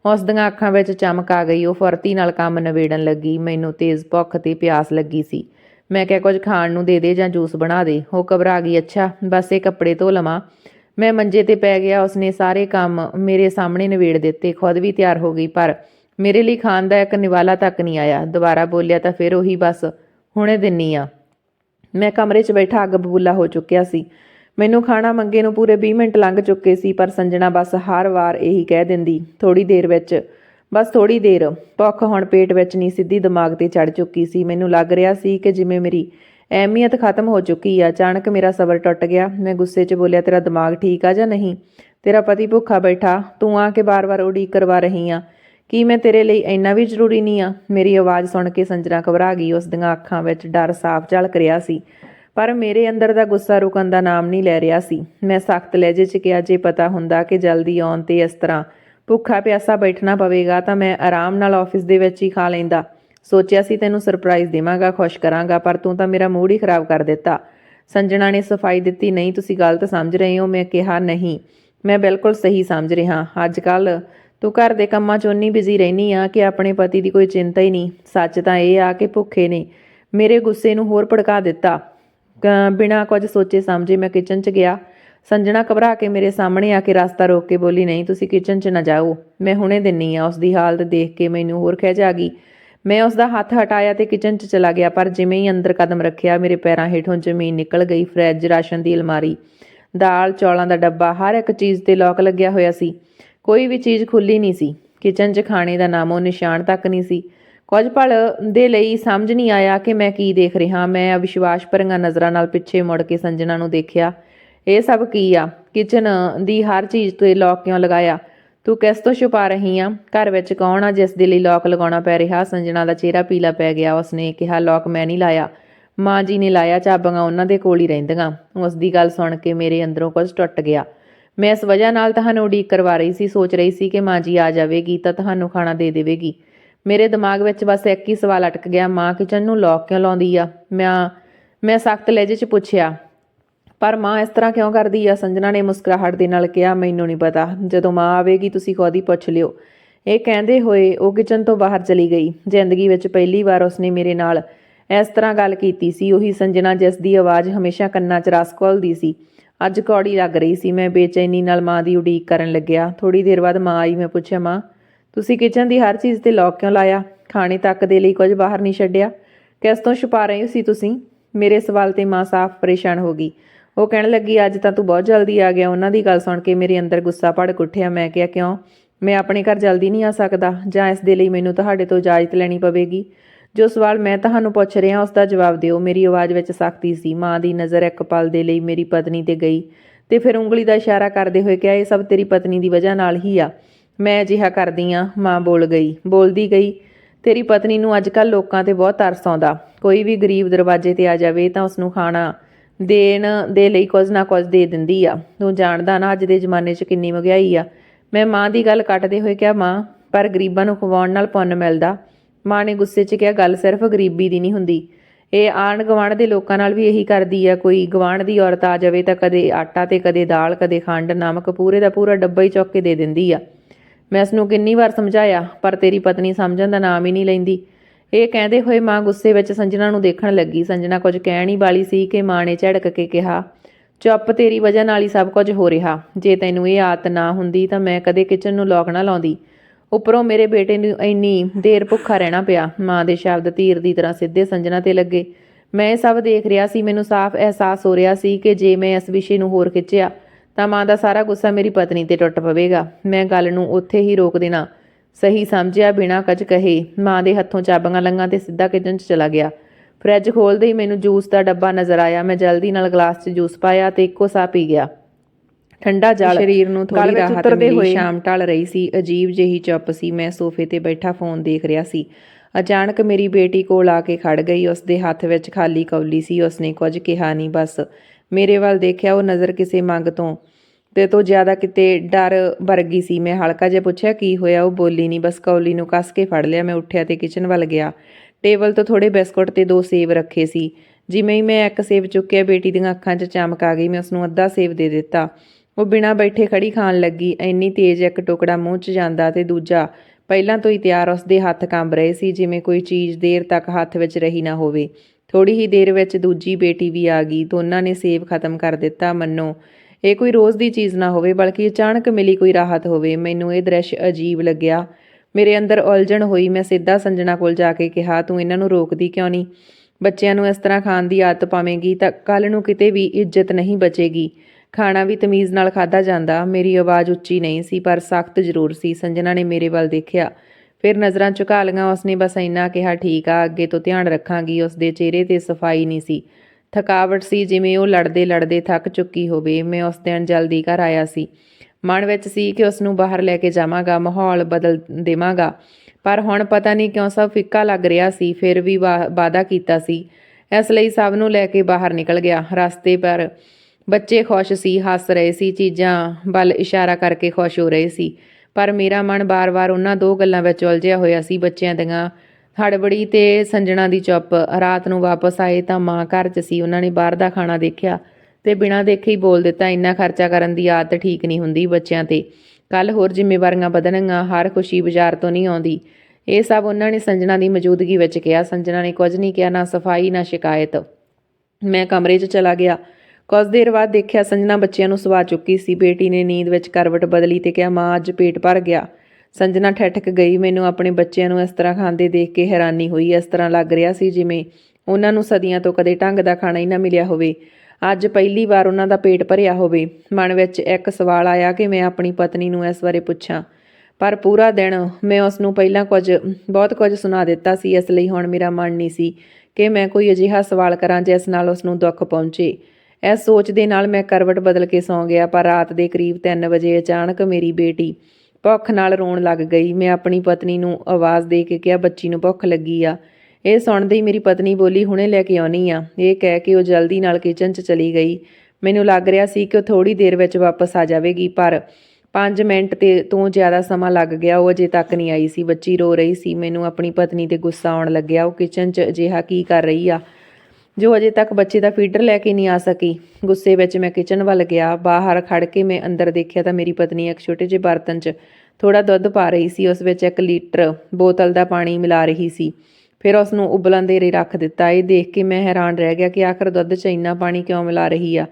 ਉਸ ਦੀਆਂ ਅੱਖਾਂ ਵਿੱਚ ਚਮਕ ਆ ਗਈ। ਉਹ ਫੁਰਤੀ ਨਾਲ ਕੰਮ ਨਵੇੜਨ ਲੱਗੀ। ਮੈਨੂੰ ਤੇਜ਼ ਭੁੱਖ ਤੇ ਪਿਆਸ ਲੱਗੀ ਸੀ। ਮੈਂ ਕਿਹਾ, ਕੁਝ ਖਾਣ ਨੂੰ ਦੇ ਦੇ ਜਾਂ ਜੂਸ ਬਣਾ ਦੇ। ਉਹ ਘਬਰਾ ਗਈ। ਅੱਛਾ, ਬਸ ਇਹ ਕੱਪੜੇ ਧੋ ਲਵਾਂ। ਮੈਂ ਮੰਜੇ ਤੇ ਪੈ ਗਿਆ। ਉਸਨੇ ਸਾਰੇ ਕੰਮ ਮੇਰੇ ਸਾਹਮਣੇ ਨਵੇੜ ਦਿੱਤੇ। ਖੁਦ ਵੀ ਤਿਆਰ ਹੋ ਗਈ, ਪਰ ਮੇਰੇ ਲਈ ਖਾਣ ਦਾ ਇੱਕ ਨਿਵਾਲਾ ਤੱਕ ਨਹੀਂ ਆਇਆ। ਦੁਬਾਰਾ ਬੋਲਿਆ ਤਾਂ ਫਿਰ ਉਹੀ ਬਸ, ਹੁਣੇ ਦਿੰਨੀ ਆ। ਮੈਂ ਕਮਰੇ 'ਚ ਬੈਠਾ ਅੱਗ ਬਬੂਲਾ ਹੋ ਚੁੱਕਿਆ ਸੀ। ਮੈਨੂੰ ਖਾਣਾ ਮੰਗੇ ਨੂੰ ਪੂਰੇ 20 ਮਿੰਟ ਲੰਘ ਚੁੱਕੇ ਸੀ, ਪਰ ਸੰਜਣਾ ਬਸ ਹਰ ਵਾਰ ਇਹੀ ਕਹਿ ਦਿੰਦੀ ਥੋੜੀ ਦੇਰ ਵਿੱਚ। ਬਸ ਥੋੜੀ ਦੇਰ। ਭੁੱਖ ਹੁਣ ਪੇਟ ਵਿੱਚ ਨਹੀਂ, ਸਿੱਧੀ ਦਿਮਾਗ ਤੇ ਚੜ ਚੁੱਕੀ ਸੀ। ਮੈਨੂੰ ਲੱਗ ਰਿਹਾ ਸੀ ਕਿ ਜਿਵੇਂ ਮੇਰੀ ਅਹਿਮੀਅਤ ਖਤਮ ਹੋ ਚੁੱਕੀ ਆ। ਅਚਾਨਕ ਮੇਰਾ ਸਬਰ ਟੁੱਟ ਗਿਆ। ਮੈਂ ਗੁੱਸੇ 'ਚ ਬੋਲਿਆ, ਤੇਰਾ ਦਿਮਾਗ ਠੀਕ ਆ ਜਾਂ ਨਹੀਂ? ਤੇਰਾ ਪਤੀ ਭੁੱਖਾ ਬੈਠਾ। ਤੂੰ ਆ ਕੇ ਬਾਰ-ਬਾਰ ਉਡੀਕ ਕਰਵਾ ਰਹੀ ਆ। ਕੀ ਮੈਂ ਤੇਰੇ ਲਈ ਇੰਨਾ ਵੀ ਜ਼ਰੂਰੀ ਨਹੀਂ ਆ? ਮੇਰੀ ਆਵਾਜ਼ ਸੁਣ ਕੇ ਸੰਜਨਾ ਘਬਰਾ ਗਈ। ਉਸ ਦੀਆਂ ਅੱਖਾਂ ਵਿੱਚ ਡਰ ਸਾਫ਼ ਝਲਕ ਰਿਹਾ ਸੀ। ਪਰ ਮੇਰੇ ਅੰਦਰ ਦਾ ਗੁੱਸਾ ਰੁਕਣ ਦਾ ਨਾਮ ਨਹੀਂ ਲੈ ਰਿਹਾ ਸੀ। ਮੈਂ ਸਖਤ ਲਹਿਜੇ 'ਚ ਕਿਹਾ, ਜੇ ਪਤਾ ਹੁੰਦਾ ਕਿ ਜਲਦੀ ਆਉਣ ਤੇ ਇਸ ਤਰ੍ਹਾਂ ਭੁੱਖਾ ਪਿਆਸਾ ਬੈਠਣਾ ਪਵੇਗਾ, ਤਾਂ ਮੈਂ ਆਰਾਮ ਨਾਲ ਆਫਿਸ ਦੇ ਵਿੱਚ ਹੀ ਖਾ ਲੈਂਦਾ। ਸੋਚਿਆ ਸੀ, ਤੈਨੂੰ ਸਰਪ੍ਰਾਈਜ਼ ਦੇਵਾਂਗਾ, ਖੁਸ਼ ਕਰਾਂਗਾ, ਪਰ ਤੂੰ ਤਾਂ ਮੇਰਾ ਮੂਡ ਹੀ ਖਰਾਬ ਕਰ ਦਿੱਤਾ। ਸੰਜਣਾ ਨੇ ਸਫ਼ਾਈ ਦਿੱਤੀ, ਨਹੀਂ, ਤੁਸੀਂ ਗਲਤ ਸਮਝ ਰਹੇ ਹੋ। ਮੈਂ ਕਿਹਾ, ਨਹੀਂ, ਮੈਂ ਬਿਲਕੁਲ ਸਹੀ ਸਮਝ ਰਿਹਾ। ਅੱਜ ਕੱਲ ਤੂੰ ਘਰ ਦੇ ਕੰਮਾਂ 'ਚ ਉਨੀ ਬਿਜ਼ੀ ਰਹਿਨੀ ਆ ਕਿ ਆਪਣੇ ਪਤੀ ਦੀ ਕੋਈ ਚਿੰਤਾ ਹੀ ਨਹੀਂ। ਸੱਚ ਤਾਂ ਇਹ ਆ ਕਿ ਭੁੱਖੇ ਨੇ ਮੇਰੇ ਗੁੱਸੇ ਨੂੰ ਹੋਰ ਭੜਕਾ ਦਿੱਤਾ। ਬਿਨਾਂ ਕੁਝ ਸੋਚੇ ਸਮਝੇ ਮੈਂ ਕਿਚਨ 'ਚ ਗਿਆ। ਸੰਜਣਾ ਘਬਰਾ ਕੇ ਮੇਰੇ ਸਾਹਮਣੇ ਆ ਕੇ ਰਸਤਾ ਰੋਕ ਕੇ ਬੋਲੀ, ਨਹੀਂ, ਤੁਸੀਂ ਕਿਚਨ 'ਚ ਨਾ ਜਾਓ। ਮੈਂ ਹੁਣੇ ਦਿੰਨੀ ਆ। ਉਸ ਦੀ ਹਾਲਤ ਦੇਖ ਕੇ ਮੈਨੂੰ ਹੋਰ ਖਿਝ ਆ ਗਈ। ਮੈਂ ਉਸ ਦਾ ਹੱਥ ਹਟਾਇਆ ਤੇ ਕਿਚਨ 'ਚ ਚਲਾ ਗਿਆ, ਪਰ ਜਿਵੇਂ ਹੀ ਅੰਦਰ ਕਦਮ ਰੱਖਿਆ, ਮੇਰੇ ਪੈਰਾਂ ਹੇਠੋਂ ਜ਼ਮੀਨ ਨਿਕਲ ਗਈ ਫਰਿੱਜ ਰਾਸ਼ਨ ਦੀ ਅਲਮਾਰੀ, ਦਾਲ, ਚੌਲਾਂ ਦਾ ਡੱਬਾ, ਹਰ ਇੱਕ ਚੀਜ਼ ਤੇ ਲੋਕ ਲੱਗਿਆ ਹੋਇਆ ਸੀ। ਕੋਈ ਵੀ ਚੀਜ਼ ਖੁੱਲੀ ਨਹੀਂ ਸੀ। ਕਿਚਨ 'ਚ ਖਾਣੇ ਦਾ ਨਾਮੋ ਨਿਸ਼ਾਨ ਤੱਕ ਨਹੀਂ ਸੀ। ਕੁਝ ਪਲ ਦੇ ਲਈ ਸਮਝ ਨਹੀਂ ਆਇਆ ਕਿ ਮੈਂ ਕੀ ਦੇਖ ਰਿਹਾ। ਮੈਂ ਅਵਿਸ਼ਵਾਸ ਭਰੀਆਂ ਨਜ਼ਰਾਂ ਨਾਲ ਪਿੱਛੇ ਮੁੜ ਕੇ ਸੰਜਨਾ ਨੂੰ ਦੇਖਿਆ। ਇਹ ਸਭ ਕੀ ਆ? ਕਿਚਨ ਦੀ ਹਰ ਚੀਜ਼ ਤੇ ਲੋਕ ਕਿਉਂ ਲਗਾਇਆ? ਤੂੰ ਕਿਸ ਤੋਂ ਛੁਪਾ ਰਹੀ ਆ? ਘਰ ਵਿੱਚ ਕੌਣ ਆ ਜਿਸ ਦੇ ਲਈ ਲੋਕ ਲਗਾਉਣਾ ਪੈ ਰਿਹਾ? ਸੰਜਨਾ ਦਾ ਚਿਹਰਾ ਪੀਲਾ ਪੈ ਗਿਆ। ਉਸਨੇ ਕਿਹਾ ਲੋਕ ਮੈਂ ਨਹੀਂ ਲਾਇਆ। ਮਾਂ ਜੀ ਨੇ ਲਾਇਆ ਚਾਬੀਆਂ, ਉਹਨਾਂ ਦੇ ਕੋਲ ਹੀ ਰਹਿੰਦੀਆਂ। ਉਸ ਦੀ ਗੱਲ ਸੁਣ ਕੇ ਮੇਰੇ ਅੰਦਰੋਂ ਕੁਝ ਟੁੱਟ ਗਿਆ। ਮੈਂ ਇਸ ਵਜ੍ਹਾ ਨਾਲ ਤੁਹਾਨੂੰ ਉਡੀਕ ਕਰਵਾ ਰਹੀ ਸੀ, ਸੋਚ ਰਹੀ ਸੀ ਕਿ ਮਾਂ ਜੀ ਆ ਜਾਵੇਗੀ ਤਾਂ ਤੁਹਾਨੂੰ ਖਾਣਾ ਦੇ ਦੇਵੇਗੀ। ਮੇਰੇ ਦਿਮਾਗ ਵਿੱਚ ਬਸ ਇੱਕ ਹੀ ਸਵਾਲ ਅਟਕ ਗਿਆ, ਮਾਂ ਕਿਚਨ ਨੂੰ ਲੋਕ ਕਿਉਂ ਲਾਉਂਦੀ ਆ? ਮੈਂ ਮੈਂ ਸਖਤ ਲਹਿਜੇ 'ਚ ਪੁੱਛਿਆ, ਪਰ ਮਾਂ ਇਸ ਤਰ੍ਹਾਂ ਕਿਉਂ ਕਰਦੀ ਆ? ਸੰਜਨਾ ਨੇ ਮੁਸਕਰਾਹਟ ਦੇ ਨਾਲ ਕਿਹਾ, ਮੈਨੂੰ ਨਹੀਂ ਪਤਾ, ਜਦੋਂ ਮਾਂ ਆਵੇਗੀ ਤੁਸੀਂ ਖੁਦ ਹੀ ਪੁੱਛ ਲਿਓ। ਇਹ ਕਹਿੰਦੇ ਹੋਏ ਉਹ ਕਿਚਨ ਤੋਂ ਬਾਹਰ ਚਲੀ ਗਈ। ਜ਼ਿੰਦਗੀ ਵਿੱਚ ਪਹਿਲੀ ਵਾਰ ਉਸਨੇ ਮੇਰੇ ਨਾਲ ਇਸ ਤਰ੍ਹਾਂ ਗੱਲ ਕੀਤੀ ਸੀ। ਉਹੀ ਸੰਜਨਾ ਜਿਸ ਦੀ ਆਵਾਜ਼ ਹਮੇਸ਼ਾ ਕੰਨਾਂ 'ਚ ਰਸ ਘੋਲਦੀ ਸੀ। ਅੱਜ ਕੌੜੀ ਲੱਗ ਰਹੀ ਸੀ। ਮੈਂ ਬੇਚੈਨੀ ਨਾਲ ਮਾਂ ਦੀ ਉਡੀਕ ਕਰਨ ਲੱਗਿਆ। ਥੋੜੀ ਦੇਰ ਬਾਅਦ ਮਾਂ ਆਈ। ਮੈਂ ਪੁੱਛਿਆ, ਮਾਂ ਤੁਸੀਂ ਕਿਚਨ ਦੀ ਹਰ ਚੀਜ਼ ਤੇ ਲੋਕ ਕਿਉਂ ਲਾਇਆ? ਖਾਣੇ ਤੱਕ ਦੇ ਲਈ ਕੁਝ ਬਾਹਰ ਨਹੀਂ ਛੱਡਿਆ? ਕਿਸ ਤੋਂ ਛੁਪਾ ਰਹੇ ਸੀ ਤੁਸੀਂ? ਮੇਰੇ ਸਵਾਲ ਤੇ ਮਾਂ ਸਾਫ਼ ਪਰੇਸ਼ਾਨ ਹੋ ਗਈ। ਉਹ ਕਹਿਣ ਲੱਗੀ, ਅੱਜ ਤਾਂ ਤੂੰ ਬਹੁਤ ਜਲਦੀ ਆ ਗਿਆ। ਉਹਨਾਂ ਦੀ ਗੱਲ ਸੁਣ ਕੇ ਮੇਰੇ ਅੰਦਰ ਗੁੱਸਾ ਭੜਕ ਉੱਠਿਆ। ਮੈਂ ਕਿਹਾ, ਕਿਉਂ? ਮੈਂ ਆਪਣੇ ਘਰ ਜਲਦੀ ਨਹੀਂ ਆ ਸਕਦਾ, ਜਾਂ ਇਸ ਦੇ ਲਈ ਮੈਨੂੰ ਤੁਹਾਡੇ ਤੋਂ ਇਜਾਜ਼ਤ ਲੈਣੀ ਪਵੇਗੀ? ਜੋ ਸਵਾਲ ਮੈਂ ਤੁਹਾਨੂੰ ਪੁੱਛ ਰਿਹਾ ਉਸ ਦਾ ਜਵਾਬ ਦਿਓ। ਮੇਰੀ ਆਵਾਜ਼ ਵਿੱਚ ਸਖਤੀ ਸੀ। ਮਾਂ ਦੀ ਨਜ਼ਰ ਇੱਕ ਪਲ ਦੇ ਲਈ ਮੇਰੀ ਪਤਨੀ ਤੇ ਗਈ ਤੇ ਫਿਰ ਉਂਗਲੀ ਦਾ ਇਸ਼ਾਰਾ ਕਰਦੇ ਹੋਏ ਕਿਹਾ, ਇਹ ਸਭ ਤੇਰੀ ਪਤਨੀ ਦੀ ਵਜ੍ਹਾ ਨਾਲ ਹੀ ਆ। ਮੈਂ ਅਜਿਹਾ ਕਰਦੀ ਆ, ਮਾਂ ਬੋਲ ਗਈ, ਬੋਲਦੀ ਗਈ। ਤੇਰੀ ਪਤਨੀ ਨੂੰ ਅੱਜਕੱਲ ਲੋਕਾਂ ਤੇ ਬਹੁਤ ਤਰਸ ਆਉਂਦਾ। ਕੋਈ ਵੀ ਗਰੀਬ ਦਰਵਾਜ਼ੇ ਤੇ ਆ ਜਾਵੇ ਤਾਂ ਉਸ ਨੂੰ ਖਾਣਾ ਦੇਣ ਦੇ ਲਈ ਕੁਝ ਨਾ ਕੁਝ ਦੇ ਦਿੰਦੀ ਆ। ਤੂੰ ਜਾਣਦਾ ਨਾ ਅੱਜ ਦੇ ਜ਼ਮਾਨੇ 'ਚ ਕਿੰਨੀ ਮਹਿੰਗਾਈ ਆ। ਮੈਂ ਮਾਂ ਦੀ ਗੱਲ ਕੱਟਦੇ ਹੋਏ ਕਿਹਾ, ਮਾਂ, ਪਰ ਗਰੀਬਾਂ ਨੂੰ ਖਵਾਉਣ ਨਾਲ ਪੁੰਨ ਮਿਲਦਾ। ਮਾਂ ਨੇ ਗੁੱਸੇ 'ਚ ਕਿਹਾ, ਗੱਲ ਸਿਰਫ ਗਰੀਬੀ ਦੀ ਨਹੀਂ ਹੁੰਦੀ। ਇਹ ਆਣ ਗਵਾਂਢ ਦੇ ਲੋਕਾਂ ਨਾਲ ਵੀ ਇਹੀ ਕਰਦੀ ਆ। ਕੋਈ ਗਵਾਂਢ ਦੀ ਔਰਤ ਆ ਜਾਵੇ ਤਾਂ ਕਦੇ ਆਟਾ ਤੇ ਕਦੇ ਦਾਲ, ਕਦੇ ਖੰਡ, ਨਮਕ, ਪੂਰੇ ਦਾ ਪੂਰਾ ਡੱਬਾ ਹੀ ਚੁੱਕ ਕੇ ਦੇ ਦਿੰਦੀ ਆ। ਮੈਂ ਇਸ ਨੂੰ ਕਿੰਨੀ ਵਾਰ ਸਮਝਾਇਆ, ਪਰ ਤੇਰੀ ਪਤਨੀ ਸਮਝਣ ਦਾ ਨਾਮ ਹੀ ਨਹੀਂ ਲੈਂਦੀ। ਇਹ ਕਹਿੰਦੇ ਹੋਏ ਮਾਂ ਗੁੱਸੇ ਵਿੱਚ ਸੰਜਨਾ ਨੂੰ ਦੇਖਣ ਲੱਗੀ। ਸੰਜਨਾ ਕੁਝ ਕਹਿਣ ਹੀ ਵਾਲੀ ਸੀ ਕਿ ਮਾਂ ਨੇ ਝੜਕ ਕੇ ਕਿਹਾ, ਚੁੱਪ ਤੇਰੀ ਵਜ੍ਹਾ ਨਾਲ ਹੀ ਸਭ ਕੁਝ ਹੋ ਰਿਹਾ। ਜੇ ਤੈਨੂੰ ਇਹ ਆਦਤ ਨਾ ਹੁੰਦੀ ਤਾਂ ਮੈਂ ਕਦੇ ਕਿਚਨ ਨੂੰ ਲੋਕ ਨਾ ਲਾਉਂਦੀ। ਉੱਪਰੋਂ ਮੇਰੇ ਬੇਟੇ ਨੂੰ ਇੰਨੀ ਦੇਰ ਭੁੱਖਾ ਰਹਿਣਾ ਪਿਆ। ਮਾਂ ਦੇ ਸ਼ਬਦ ਤੀਰ ਦੀ ਤਰ੍ਹਾਂ ਸਿੱਧੇ ਸੰਜਨਾ ਤੇ ਲੱਗੇ। ਮੈਂ ਇਹ ਸਭ ਦੇਖ ਰਿਹਾ ਸੀ, ਮੈਨੂੰ ਸਾਫ਼ ਅਹਿਸਾਸ ਹੋ ਰਿਹਾ ਸੀ ਕਿ ਜੇ ਮੈਂ ਇਸ ਵਿਸ਼ੇ ਨੂੰ ਹੋਰ ਖਿੱਚਿਆ ਤਾਂ ਮਾਂ ਦਾ ਸਾਰਾ ਗੁੱਸਾ ਮੇਰੀ ਪਤਨੀ ਤੇ ਟੁੱਟ ਪਵੇਗਾ। ਮੈਂ ਗੱਲ ਨੂੰ ਉੱਥੇ ਹੀ ਰੋਕ ਦੇਣਾ। ਸਹੀ ਸਮਝਿਆ ਬਿਨਾਂ ਕੁਝ ਕਹੇ ਮਾਂ ਦੇ ਹੱਥੋਂ ਚਾਬੀਆਂ ਲੰਗਾ ਤੇ ਸਿੱਧਾ ਕਿਚਨ 'ਚ ਚਲਾ ਗਿਆ। ਫਰਿੱਜ ਖੋਲਦੇ ਹੀ ਮੈਨੂੰ ਜੂਸ ਦਾ ਡੱਬਾ ਨਜ਼ਰ ਆਇਆ। ਮੈਂ ਜਲਦੀ ਨਾਲ ਗਲਾਸ 'ਚ ਜੂਸ ਪਾਇਆ ਤੇ ਇੱਕੋ ਸਾਹ ਪੀ ਗਿਆ। ਠੰਡਾ ਜਲ ਸਰੀਰ ਨੂੰ ਥੋੜੀ ਰਾਹਤ ਮਿਲੀ। ਸ਼ਾਮ ਢਲ ਰਹੀ ਸੀ। ਅਜੀਬ ਜਿਹੀ ਚੁੱਪ ਸੀ। ਮੈਂ ਸੋਫੇ ਤੇ ਬੈਠਾ ਫੋਨ ਦੇਖ ਰਿਹਾ ਸੀ। ਅਚਾਨਕ ਮੇਰੀ ਬੇਟੀ ਕੋਲ ਆ ਕੇ ਖੜ ਗਈ। ਉਸ ਦੇ ਹੱਥ ਵਿੱਚ ਖਾਲੀ ਕੌਲੀ ਸੀ। ਉਸਨੇ ਕੁਝ ਕਿਹਾ ਨਹੀਂ ਬਸ ਮੇਰੇ ਵੱਲ ਦੇਖਿਆ, ਉਹ ਨਜ਼ਰ ਕਿਸੇ ਮੰਗ ਤੋਂ। ਤੇ ਤੋਂ ਜ਼ਿਆਦਾ ਕਿਤੇ ਡਰ ਵਰਗੀ ਸੀ। ਮੈਂ ਹਲਕਾ ਜਿਹਾ ਪੁੱਛਿਆ, ਕੀ ਹੋਇਆ? ਉਹ ਬੋਲੀ ਨਹੀਂ, ਬਸ ਕੌਲੀ ਨੂੰ ਕੱਸ ਕੇ ਫੜ ਲਿਆ। ਮੈਂ ਉੱਠਿਆ ਤੇ ਕਿਚਨ ਵੱਲ ਗਿਆ। ਟੇਬਲ ਤੋਂ ਥੋੜੇ ਬਿਸਕੁਟ ਤੇ ਦੋ ਸੇਬ ਰੱਖੇ ਸੀ। ਜਿਵੇਂ ਹੀ ਮੈਂ ਇੱਕ ਸੇਬ ਚੁੱਕਿਆ, ਬੇਟੀ ਦੀਆਂ ਅੱਖਾਂ 'ਚ ਚਮਕ ਆ ਗਈ। ਮੈਂ ਉਸ ਨੂੰ ਅੱਧਾ ਸੇਬ ਦੇ ਦਿੱਤਾ। ਉਹ ਬਿਨਾਂ ਬੈਠੇ ਖੜੀ ਖਾਣ ਲੱਗੀ। ਇੰਨੀ ਤੇਜ਼ ਇੱਕ ਟੁਕੜਾ ਮੂੰਹ 'ਚ ਜਾਂਦਾ ਤੇ ਦੂਜਾ ਪਹਿਲਾਂ ਤੋਂ ਹੀ ਤਿਆਰ ਉਸਦੇ ਹੱਥ ਕੰਬ ਰਹੇ ਸੀ, ਜਿਵੇਂ ਕੋਈ ਚੀਜ਼ ਦੇਰ ਤੱਕ ਹੱਥ ਵਿੱਚ ਰਹੀ ਨਾ ਹੋਵੇ। ਥੋੜੀ ਹੀ ਦੇਰ ਵਿੱਚ ਦੂਜੀ ਬੇਟੀ ਵੀ ਆ ਗਈ ਦੋਨਾਂ ਨੇ ਸੇਬ ਖਤਮ ਕਰ ਦਿੱਤਾ। ਮੰਨੋ, ਇਹ ਕੋਈ ਰੋਜ਼ ਦੀ ਚੀਜ਼ ਨਾ ਹੋਵੇ, ਬਲਕਿ ਅਚਾਨਕ ਮਿਲੀ ਕੋਈ ਰਾਹਤ ਹੋਵੇ। ਮੈਨੂੰ ਇਹ ਦ੍ਰਿਸ਼ ਅਜੀਬ ਲੱਗਿਆ। ਮੇਰੇ ਅੰਦਰ ਉਲਝਣ ਹੋਈ। ਮੈਂ ਸਿੱਧਾ ਸੰਜਣਾ ਕੋਲ ਜਾ ਕੇ ਕਿਹਾ, ਤੂੰ ਇਹਨਾਂ ਨੂੰ ਰੋਕਦੀ ਕਿਉਂ ਨਹੀਂ? ਬੱਚਿਆਂ ਨੂੰ ਇਸ ਤਰ੍ਹਾਂ ਖਾਣ ਦੀ ਆਦਤ ਪਾਵੇਂਗੀ ਤਾਂ ਕੱਲ ਨੂੰ ਕਿਤੇ ਵੀ ਇੱਜ਼ਤ ਨਹੀਂ ਬਚੇਗੀ। ਖਾਣਾ ਵੀ ਤਮੀਜ਼ ਨਾਲ ਖਾਦਾ ਜਾਂਦਾ। ਮੇਰੀ ਆਵਾਜ਼ ਉੱਚੀ ਨਹੀਂ ਸੀ, ਪਰ ਸਖਤ ਜ਼ਰੂਰ ਸੀ। ਸੰਜਨਾ ਨੇ ਮੇਰੇ ਵੱਲ ਦੇਖਿਆ। ਫਿਰ ਨਜ਼ਰਾਂ ਝੁਕਾ ਲਈਆਂ ਉਸਨੇ, ਬਸ ਇੰਨਾ ਕਿਹਾ, ਠੀਕ ਆ, ਅੱਗੇ ਤੋਂ ਧਿਆਨ ਰੱਖਾਂਗੀ। ਉਸਦੇ ਚਿਹਰੇ ਤੇ ਸਫ਼ਾਈ ਨਹੀਂ ਸੀ। ਥਕਾਵਟ ਸੀ ਜਿਵੇਂ ਉਹ ਲੜਦੇ ਲੜਦੇ ਥੱਕ ਚੁੱਕੀ ਹੋਵੇ। ਮੈਂ ਉਸ ਦਿਨ ਜਲਦੀ ਘਰ ਆਇਆ ਸੀ। ਮਨ ਵਿੱਚ ਸੀ ਕਿ ਉਸ ਨੂੰ ਬਾਹਰ ਲੈ ਕੇ ਜਾਵਾਂਗਾ, ਮਾਹੌਲ ਬਦਲ ਦੇਵਾਂਗਾ। ਪਰ ਹੁਣ ਪਤਾ ਨਹੀਂ ਕਿਉਂ ਸਭ ਫਿੱਕਾ ਲੱਗ ਰਿਹਾ ਸੀ, ਫਿਰ ਵੀ ਵਾ- ਵਾਅਦਾ ਕੀਤਾ ਸੀ। ਇਸ ਲਈ ਸਭ ਨੂੰ ਲੈ ਕੇ ਬਾਹਰ ਨਿਕਲ ਗਿਆ। ਰਸਤੇ ਪਰ ਬੱਚੇ ਖੁਸ਼ ਸੀ, ਹੱਸ ਰਹੇ ਸੀ, ਚੀਜ਼ਾਂ ਵੱਲ ਇਸ਼ਾਰਾ ਕਰਕੇ ਖੁਸ਼ ਹੋ ਰਹੇ ਸੀ। ਪਰ ਮੇਰਾ ਮਨ ਬਾਰ-ਬਾਰ ਉਹਨਾਂ ਦੋ ਗੱਲਾਂ ਵਿੱਚ ਉਲਝਿਆ ਹੋਇਆ ਸੀ, ਬੱਚਿਆਂ ਦੀਆਂ। ਹੜਬੜੀ ਤੇ ਸੰਜਣਾ ਦੀ ਚੁੱਪ। ਰਾਤ ਨੂੰ ਵਾਪਸ ਆਏ ਤਾਂ ਮਾਂ ਘਰ 'ਚ ਸੀ, ਉਹਨਾਂ ਨੇ ਬਾਹਰ ਦਾ ਖਾਣਾ ਦੇਖਿਆ ਤੇ ਬਿਨਾਂ ਦੇਖੇ ਹੀ ਬੋਲ ਦਿੱਤਾ, ਇੰਨਾ ਖਰਚਾ ਕਰਨ ਦੀ ਆਦਤ ਠੀਕ ਨਹੀਂ ਹੁੰਦੀ ਬੱਚਿਆਂ ਤੇ। ਕੱਲ ਹੋਰ ਜ਼ਿੰਮੇਵਾਰੀਆਂ ਵਧਣਗੀਆਂ ਹਰ ਖੁਸ਼ੀ ਬਾਜ਼ਾਰ ਤੋਂ ਨਹੀਂ ਆਉਂਦੀ। ਇਹ ਸਭ ਉਹਨਾਂ ਨੇ ਸੰਜਣਾ ਦੀ ਮੌਜੂਦਗੀ ਵਿੱਚ ਕਿਹਾ। ਸੰਜਣਾ ਨੇ ਕੁਝ ਨਹੀਂ ਕਿਹਾ, ਨਾ ਸਫ਼ਾਈ, ਨਾ ਸ਼ਿਕਾਇਤ। ਮੈਂ ਕਮਰੇ 'ਚ ਚਲਾ ਗਿਆ। ਕੁਝ ਦੇਰ ਬਾਅਦ ਦੇਖਿਆ ਸੰਜਨਾ ਬੱਚਿਆਂ ਨੂੰ ਸਵਾ ਚੁੱਕੀ ਸੀ। ਬੇਟੀ ਨੇ ਨੀਂਦ ਵਿੱਚ ਕਰਵਟ ਬਦਲੀ ਤੇ ਕਿਹਾ, ਮਾਂ, ਅੱਜ ਪੇਟ ਭਰ ਗਿਆ। ਸੰਜਨਾ ਠਹਿਠਕ ਗਈ। ਮੈਨੂੰ ਆਪਣੇ ਬੱਚਿਆਂ ਨੂੰ ਇਸ ਤਰ੍ਹਾਂ ਖਾਂਦੇ ਦੇਖ ਕੇ ਹੈਰਾਨੀ ਹੋਈ। ਇਸ ਤਰ੍ਹਾਂ ਲੱਗ ਰਿਹਾ ਸੀ ਜਿਵੇਂ ਉਹਨਾਂ ਨੂੰ ਸਦੀਆਂ ਤੋਂ ਕਦੇ ਢੰਗ ਦਾ ਖਾਣਾ ਹੀ ਨਾ ਮਿਲਿਆ ਹੋਵੇ। ਅੱਜ ਪਹਿਲੀ ਵਾਰ ਉਹਨਾਂ ਦਾ ਪੇਟ ਭਰਿਆ ਹੋਵੇ। ਮਨ ਵਿੱਚ ਇੱਕ ਸਵਾਲ ਆਇਆ ਕਿ ਮੈਂ ਆਪਣੀ ਪਤਨੀ ਨੂੰ ਇਸ ਬਾਰੇ ਪੁੱਛਾਂ। ਪਰ ਪੂਰਾ ਦਿਨ ਮੈਂ ਉਸ ਨੂੰ ਪਹਿਲਾਂ ਕੁਝ, ਬਹੁਤ ਕੁਝ ਸੁਣਾ ਦਿੱਤਾ ਸੀ। ਇਸ ਲਈ ਹੁਣ ਮੇਰਾ ਮਨ ਨਹੀਂ ਸੀ ਕਿ ਮੈਂ ਕੋਈ ਅਜਿਹਾ ਸਵਾਲ ਕਰਾਂ ਜਿਸ ਨਾਲ ਉਸ ਨੂੰ ਦੁੱਖ ਪਹੁੰਚੇ। ਇਸ ਸੋਚ ਦੇ ਨਾਲ ਮੈਂ ਕਰਵਟ ਬਦਲ ਕੇ ਸੌਂ ਗਿਆ, ਪਰ ਰਾਤ ਦੇ ਕਰੀਬ 3 ਵਜੇ ਅਚਾਨਕ ਮੇਰੀ ਬੇਟੀ ਭੁੱਖ ਨਾਲ ਰੋਣ ਲੱਗ ਗਈ। ਮੈਂ ਆਪਣੀ ਪਤਨੀ ਨੂੰ ਆਵਾਜ਼ ਦੇ ਕੇ ਕਿਹਾ, ਬੱਚੀ ਨੂੰ ਭੁੱਖ ਲੱਗੀ ਆ। ਇਹ ਸੁਣਦੇ ਹੀ ਮੇਰੀ ਪਤਨੀ ਬੋਲੀ, ਹੁਣੇ ਲੈ ਕੇ ਆਉਣੀ ਆ। ਇਹ ਕਹਿ ਕੇ ਉਹ ਜਲਦੀ ਨਾਲ ਕਿਚਨ 'ਚ ਚਲੀ ਗਈ। ਮੈਨੂੰ ਲੱਗ ਰਿਹਾ ਸੀ ਕਿ ਉਹ ਥੋੜੀ ਦੇਰ ਵਿੱਚ ਵਾਪਸ ਆ ਜਾਵੇਗੀ, ਪਰ 5 ਮਿੰਟ ਤੇ ਤੋਂ ਜ਼ਿਆਦਾ ਸਮਾਂ ਲੱਗ ਗਿਆ। ਉਹ ਅਜੇ ਤੱਕ ਨਹੀਂ ਆਈ ਸੀ। ਬੱਚੀ ਰੋ ਰਹੀ ਸੀ। ਮੈਨੂੰ ਆਪਣੀ ਪਤਨੀ ਤੇ ਗੁੱਸਾ ਆਉਣ ਲੱਗਿਆ। ਉਹ ਕਿਚਨ 'ਚ ਅਜਿਹਾ ਕੀ ਕਰ ਰਹੀ ਆ? ਜੋ ਅਜੇ ਤੱਕ ਬੱਚੇ ਦਾ ਫੀਡਰ ਲੈ ਕੇ ਨਹੀਂ ਆ ਸਕੀ। ਗੁੱਸੇ ਵਿੱਚ ਮੈਂ ਕਿਚਨ ਵੱਲ ਗਿਆ। ਬਾਹਰ ਖੜ ਕੇ ਮੈਂ ਅੰਦਰ ਦੇਖਿਆ ਤਾਂ ਮੇਰੀ ਪਤਨੀ ਇੱਕ ਛੋਟੇ ਜਿਹੇ ਬਰਤਨ 'ਚ ਥੋੜਾ ਦੁੱਧ ਪਾ ਰਹੀ ਸੀ। ਉਸ ਵਿੱਚ 1 ਲੀਟਰ ਬੋਤਲ ਦਾ ਪਾਣੀ ਮਿਲਾ ਰਹੀ ਸੀ। ਫਿਰ ਉਸ ਨੂੰ ਉਬਲਣ ਦੇ ਲਈ ਰੱਖ ਦਿੱਤਾ। ਇਹ ਦੇਖ ਕੇ ਮੈਂ ਹੈਰਾਨ ਰਹਿ ਗਿਆ ਕਿ ਆਖਰ ਦੁੱਧ 'ਚ ਇੰਨਾ ਪਾਣੀ ਕਿਉਂ ਮਿਲਾ ਰਹੀ ਆ?